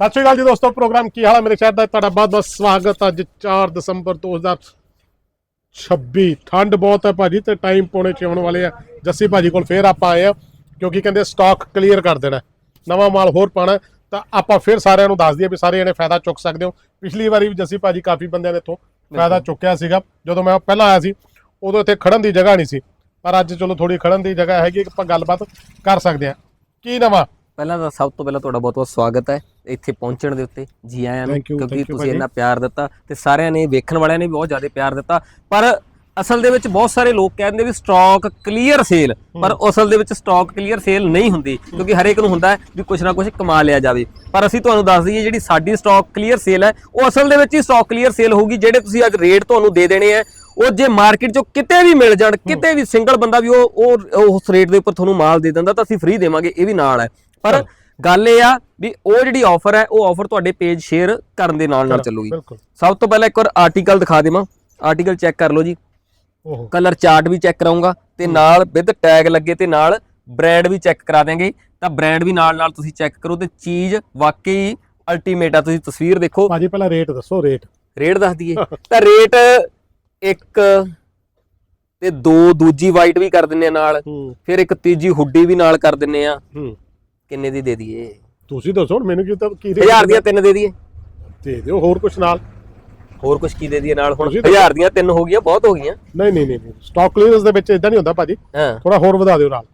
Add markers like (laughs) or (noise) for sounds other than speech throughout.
ਸਤਿ ਸ਼੍ਰੀ ਅਕਾਲ ਜੀ ਦੋਸਤੋ ਪ੍ਰੋਗਰਾਮ ਕੀ ਹਾਲ ਹੈ ਮੇਰੇ ਸ਼ਹਿਰ ਦਾ ਤੁਹਾਡਾ ਬਹੁਤ ਬਹੁਤ ਸਵਾਗਤ ਅੱਜ 4 ਦਸੰਬਰ 2026 ਠੰਡ ਬਹੁਤ ਹੈ ਭਾਜੀ ਤੇ ਟਾਈਮ ਪੌਣੇ ਛੇ ਆਉਣ ਵਾਲੇ ਆ। ਜੱਸੀ ਭਾਜੀ ਕੋਲ ਫੇਰ ਆਪਾਂ ਆਏ ਆ ਕਿਉਂਕਿ ਕਹਿੰਦੇ ਸਟਾਕ ਕਲੀਅਰ ਕਰ ਦੇਣਾ। ਨਵਾਂ ਮਾਲ ਹੋਰ ਪਾਣਾ ਤਾਂ ਆਪਾਂ ਫੇਰ ਸਾਰਿਆਂ ਨੂੰ ਦੱਸ ਦਈਏ ਵੀ ਸਾਰੇ ਜਣੇ ਫਾਇਦਾ ਚੁੱਕ ਸਕਦੇ ਹੋ। ਪਿਛਲੀ ਵਾਰੀ ਵੀ ਜੱਸੀ ਭਾਜੀ ਕਾਫੀ ਬੰਦਿਆਂ ਨੇ ਇੱਥੋਂ ਫਾਇਦਾ ਚੁੱਕਿਆ ਸੀਗਾ। ਜਦੋਂ ਮੈਂ ਪਹਿਲਾਂ ਆਇਆ ਸੀ ਉਦੋਂ ਇੱਥੇ ਖੜਨ ਦੀ ਜਗ੍ਹਾ ਨਹੀਂ ਸੀ। ਪਰ ਅੱਜ ਚਲੋ ਥੋੜੀ ਖੜਨ ਦੀ ਜਗ੍ਹਾ ਹੈਗੀ ਆਪਾਂ ਗੱਲਬਾਤ ਕਰ ਸਕਦੇ ਆ। ਕੀ ਨਵਾਂ? ਪਹਿਲਾਂ ਤਾਂ ਸਭ ਤੋਂ ਪਹਿਲਾਂ ਤੁਹਾਡਾ ਬਹੁਤ-ਬਹੁਤ ਸਵਾਗਤ ਹੈ। ਇੱਥੇ ਪਹੁੰਚਣ ਦੇ ਉੱਤੇ ਜੀ ਆਇਆਂ ਨੂੰ Thank you, ਕਿਉਂਕਿ thank you ਤੁਸੀਂ ਭਾਜੀ। ਇੰਨਾ ਪਿਆਰ ਦਿੱਤਾ ਤੇ ਸਾਰਿਆਂ ਨੇ ਵੇਖਣ ਵਾਲਿਆਂ ਨੇ ਵੀ ਬਹੁਤ ਜ਼ਿਆਦਾ ਪਿਆਰ ਦਿੱਤਾ। ਪਰ ਅਸਲ ਦੇ ਵਿੱਚ ਬਹੁਤ ਸਾਰੇ ਲੋਕ ਕਹਿੰਦੇ ਵੀ ਸਟਾਕ ਕਲੀਅਰ ਸੇਲ ਪਰ ਅਸਲ ਦੇ ਵਿੱਚ ਸਟਾਕ ਕਲੀਅਰ ਸੇਲ ਨਹੀਂ ਹੁੰਦੀ ਕਿਉਂਕਿ ਹਰੇਕ ਨੂੰ ਹੁੰਦਾ ਹੈ ਵੀ ਕੁਝ ਨਾ ਕੁਝ ਕਮਾ ਲਿਆ ਜਾਵੇ। ਪਰ ਅਸੀਂ ਤੁਹਾਨੂੰ ਦੱਸ ਦਈਏ ਜਿਹੜੀ ਸਾਡੀ ਸਟਾਕ ਕਲੀਅਰ ਸੇਲ ਹੈ ਉਹ ਅਸਲ ਦੇ ਵਿੱਚ ਹੀ ਸਟਾਕ ਕਲੀਅਰ ਸੇਲ ਹੋਊਗੀ ਜਿਹੜੇ ਤੁਸੀਂ ਅੱਜ ਰੇਟ ਤੁਹਾਨੂੰ ਦੇ ਦੇਣੇ ਆ ਉਹ ਜੇ ਮਾਰਕੀਟ 'ਚੋਂ ਕਿਤੇ ਵੀ ਮਿਲ ਜਾਣ ਕਿਤੇ ਵੀ ਸਿੰਗਲ ਬੰਦਾ ਵੀ ਉਹ ਉਹ ਉਸ ਰੇਟ ਦੇ ਉੱਪਰ ਤੁਹਾਨੂੰ ਮਾਲ ਦੇ ਦਿੰਦਾ ਤਾਂ ਅਸੀਂ ਫ੍ਰੀ ਦੇਵਾਂਗੇ ਇਹ ਵੀ ਨਾਲ ਹੈ। ਪਰ ਗੱਲ ਇਹ ਆ ਵੀ ਉਹ ਜਿਹੜੀ ਆਫਰ ਹੈ ਉਹ ਆਫਰ ਤੁਹਾਡੇ ਪੇਜ ਸ਼ੇਅਰ ਕਰਨ ਦੇ ਨਾਲ ਨਾਲ ਚੱਲੂਗੀ। ਬਿਲਕੁਲ। ਸਭ ਤੋਂ ਪਹਿਲਾਂ ਇੱਕ ਵਾਰ ਆਰਟੀਕਲ ਦਿਖਾ ਦੇਵਾਂ। ਆਰਟੀਕਲ ਚੈੱਕ ਕਰ ਲਓ ਜੀ। ਓਹੋ। ਕਲਰ ਚਾਰਟ ਵੀ ਚੈੱਕ ਕਰਾਉਂਗਾ ਤੇ ਨਾਲ ਵਿਦ ਟੈਗ ਲੱਗੇ ਤੇ ਨਾਲ ਬ੍ਰਾਂਡ ਵੀ ਚੈੱਕ ਕਰਾ ਦਿਆਂਗੇ। ਤਾਂ ਬ੍ਰਾਂਡ ਵੀ ਨਾਲ ਨਾਲ ਤੁਸੀਂ ਚੈੱਕ ਕਰੋ ਤੇ ਚੀਜ਼ ਵਾਕਈ ਅਲਟੀਮੇਟ ਆ। ਤੁਸੀਂ ਤਸਵੀਰ ਦੇਖੋ। ਭਾਜੀ ਪਹਿਲਾਂ ਰੇਟ ਦੱਸੋ ਰੇਟ ਰੇਟ ਦੱਸ ਦਈਏ। (laughs) ਤਾਂ ਰੇਟ ਇੱਕ ਤੇ ਦੋ ਦੂਜੀ ਵਾਈਟ ਵੀ ਕਰ ਦਿੰਨੇ ਆ ਨਾਲ। ਫਿਰ ਇੱਕ ਤੀਜੀ ਹੁੱਡੀ ਵੀ ਨਾਲ ਕਰ ਦਿੰਨੇ ਆ। ਕਿੰਨੇ ਦੀ ਦੇ ਦਈਏ? ਤੁਸੀਂ ਦੱਸੋ ਹੁਣ ਮੈਨੂੰ ਕੀ ਤਾਂ ਕੀ rate ਹਜ਼ਾਰ ਦੀਆਂ ਤਿੰਨ ਦੇ ਦਈਏ। ਦੇ ਦਿਓ ਹੋਰ ਕੁਝ ਨਾਲ। ਹੋਰ ਕੁਝ ਕੀ ਦੇ ਦਈਏ ਨਾਲ? ਹੁਣ ਤੁਸੀਂ ਦੀਆਂ ਤਿੰਨ ਹੋ ਗਈਆਂ ਬਹੁਤ ਹੋ ਗਈਆਂ। ਨਹੀਂ ਨਹੀਂ ਨਹੀਂ ਸਟਾਕ ਕਲੀਅਰੈਂਸ ਦੇ ਵਿੱਚ ਇਦਾਂ ਨਹੀਂ ਹੁੰਦਾ ਭਾਜੀ। ਹਾਂ। ਥੋੜਾ ਹੋਰ ਵਧਾ ਦਿਓ ਨਾਲ।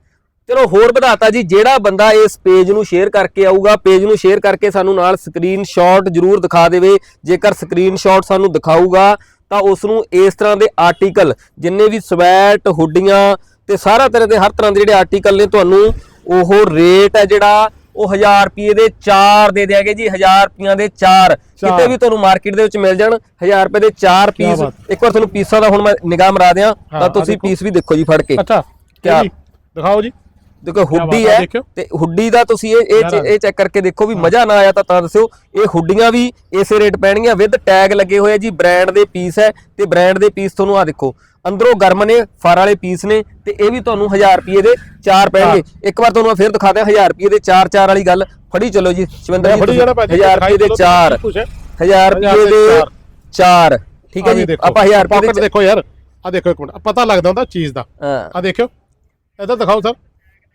ਚਲੋ ਹੋਰ ਵਧਾਤਾ ਜੀ ਜਿਹੜਾ ਬੰਦਾ ਇਸ ਪੇਜ ਨੂੰ ਸ਼ੇਅਰ ਕਰਕੇ ਆਊਗਾ ਪੇਜ ਨੂੰ ਸ਼ੇਅਰ ਕਰਕੇ ਸਾਨੂੰ ਨਾਲ ਸਕਰੀਨਸ਼ਾਟ ਜ਼ਰੂਰ ਦਿਖਾ ਦੇਵੇ। ਜੇਕਰ ਸਕਰੀਨਸ਼ਾਟ ਸਾਨੂੰ ਦਿਖਾਊਗਾ ਤਾਂ ਉਸ ਨੂੰ ਇਸ ਤਰ੍ਹਾਂ ਦੇ ਆਰਟੀਕਲ ਜਿੰਨੇ ਵੀ ਸਵੈਟ ਹੁੱਡੀਆਂ ਤੇ ਸਾਰਾ ਤਰ੍ਹਾਂ ਦੇ ਹਰ ਤਰ੍ਹਾਂ ਦੇ ਜਿਹੜੇ ਆਰਟੀਕਲ ਨੇ ਤੁਹਾਨੂੰ ਉਹ ਰੇਟ ਹੈ ਜਿਹੜਾ ਉਹ 1000 ਰੁਪਏ ਦੇ 4 ਦੇ ਦਿਆਗੇ ਜੀ 1000 ਰੁਪਈਆਂ ਦੇ 4 ਕਿਤੇ ਵੀ ਤੁਹਾਨੂੰ ਮਾਰਕੀਟ ਦੇ ਵਿੱਚ ਮਿਲ ਜਾਣ 1000 ਰੁਪਏ ਦੇ 4 ਪੀਸ। ਇੱਕ ਵਾਰ ਤੁਹਾਨੂੰ ਪੀਸਾਂ ਦਾ ਹੁਣ ਮੈਂ ਨਿਗਾਹ ਮਰਾ ਦਿਆਂ ਤਾਂ ਤੁਸੀਂ। ਪੀਸ ਵੀ ਦੇਖੋ ਜੀ ਫੜ ਕੇ ਅੱਛਾ ਕਿਆ? ਦਿਖਾਓ ਜੀ ਦੇਖੋ ਹੁੱਡੀ ਹੈ। ਤੇ ਹੁੱਡੀ ਦਾ ਤੁਸੀਂ ਇਹ ਇਹ ਚੈੱਕ ਕਰਕੇ ਦੇਖੋ ਵੀ ਮਜ਼ਾ ਨਾ ਆਇਆ ਤਾਂ ਤਾਂ ਦੱਸਿਓ ਇਹ ਹੁੱਡੀਆਂ ਵੀ ਇਸੇ ਰੇਟ ਪੈਣਗੀਆਂ ਵਿਦ ਟੈਗ ਲੱਗੇ ਹੋਏ ਆ ਜੀ ਬ੍ਰਾਂਡ ਦੇ ਪੀਸ ਹੈ ਤੇ ਬ੍ਰਾਂਡ ਦੇ ਪੀਸ ਤੁਹਾਨੂੰ ਆ ਦੇਖੋ ਅੰਦਰੋਂ ਗਰਮ ਨੇ ਫਰ ਵਾਲੇ ਪੀਸ ਨੇ ਤੇ ਇਹ ਵੀ ਤੁਹਾਨੂੰ 1000 ਰੁਪਏ ਦੇ 4 ਪੈਣਗੇ। ਇੱਕ ਵਾਰ ਤੁਹਾਨੂੰ ਮੈਂ ਫਿਰ ਦਿਖਾ ਦਿਆਂ 1000 ਰੁਪਏ ਦੇ 4 4 ਵਾਲੀ ਗੱਲ। ਫੜੀ ਚੱਲੋ ਜੀ ਸ਼ਿਵੰਦਰ ਜੀ ਫੜੀ ਜਾਣਾ ਭਾਜੀ 1000 ਰੁਪਏ ਦੇ 4 ਕੁਛ ਹੈ 1000 ਰੁਪਏ ਦੇ 4 ਠੀਕ ਹੈ ਜੀ। ਆਪਾਂ 1000 ਰੁਪਏ ਦੇ ਦੇਖੋ ਯਾਰ ਆ ਦੇਖੋ ਇੱਕ ਮਿੰਟ ਪਤਾ ਲੱਗਦਾ ਹੁੰਦਾ ਚੀਜ਼ ਦਾ। ਆ ਦੇਖਿਓ ਇਧਰ ਦਿਖਾਓ ਸਰ।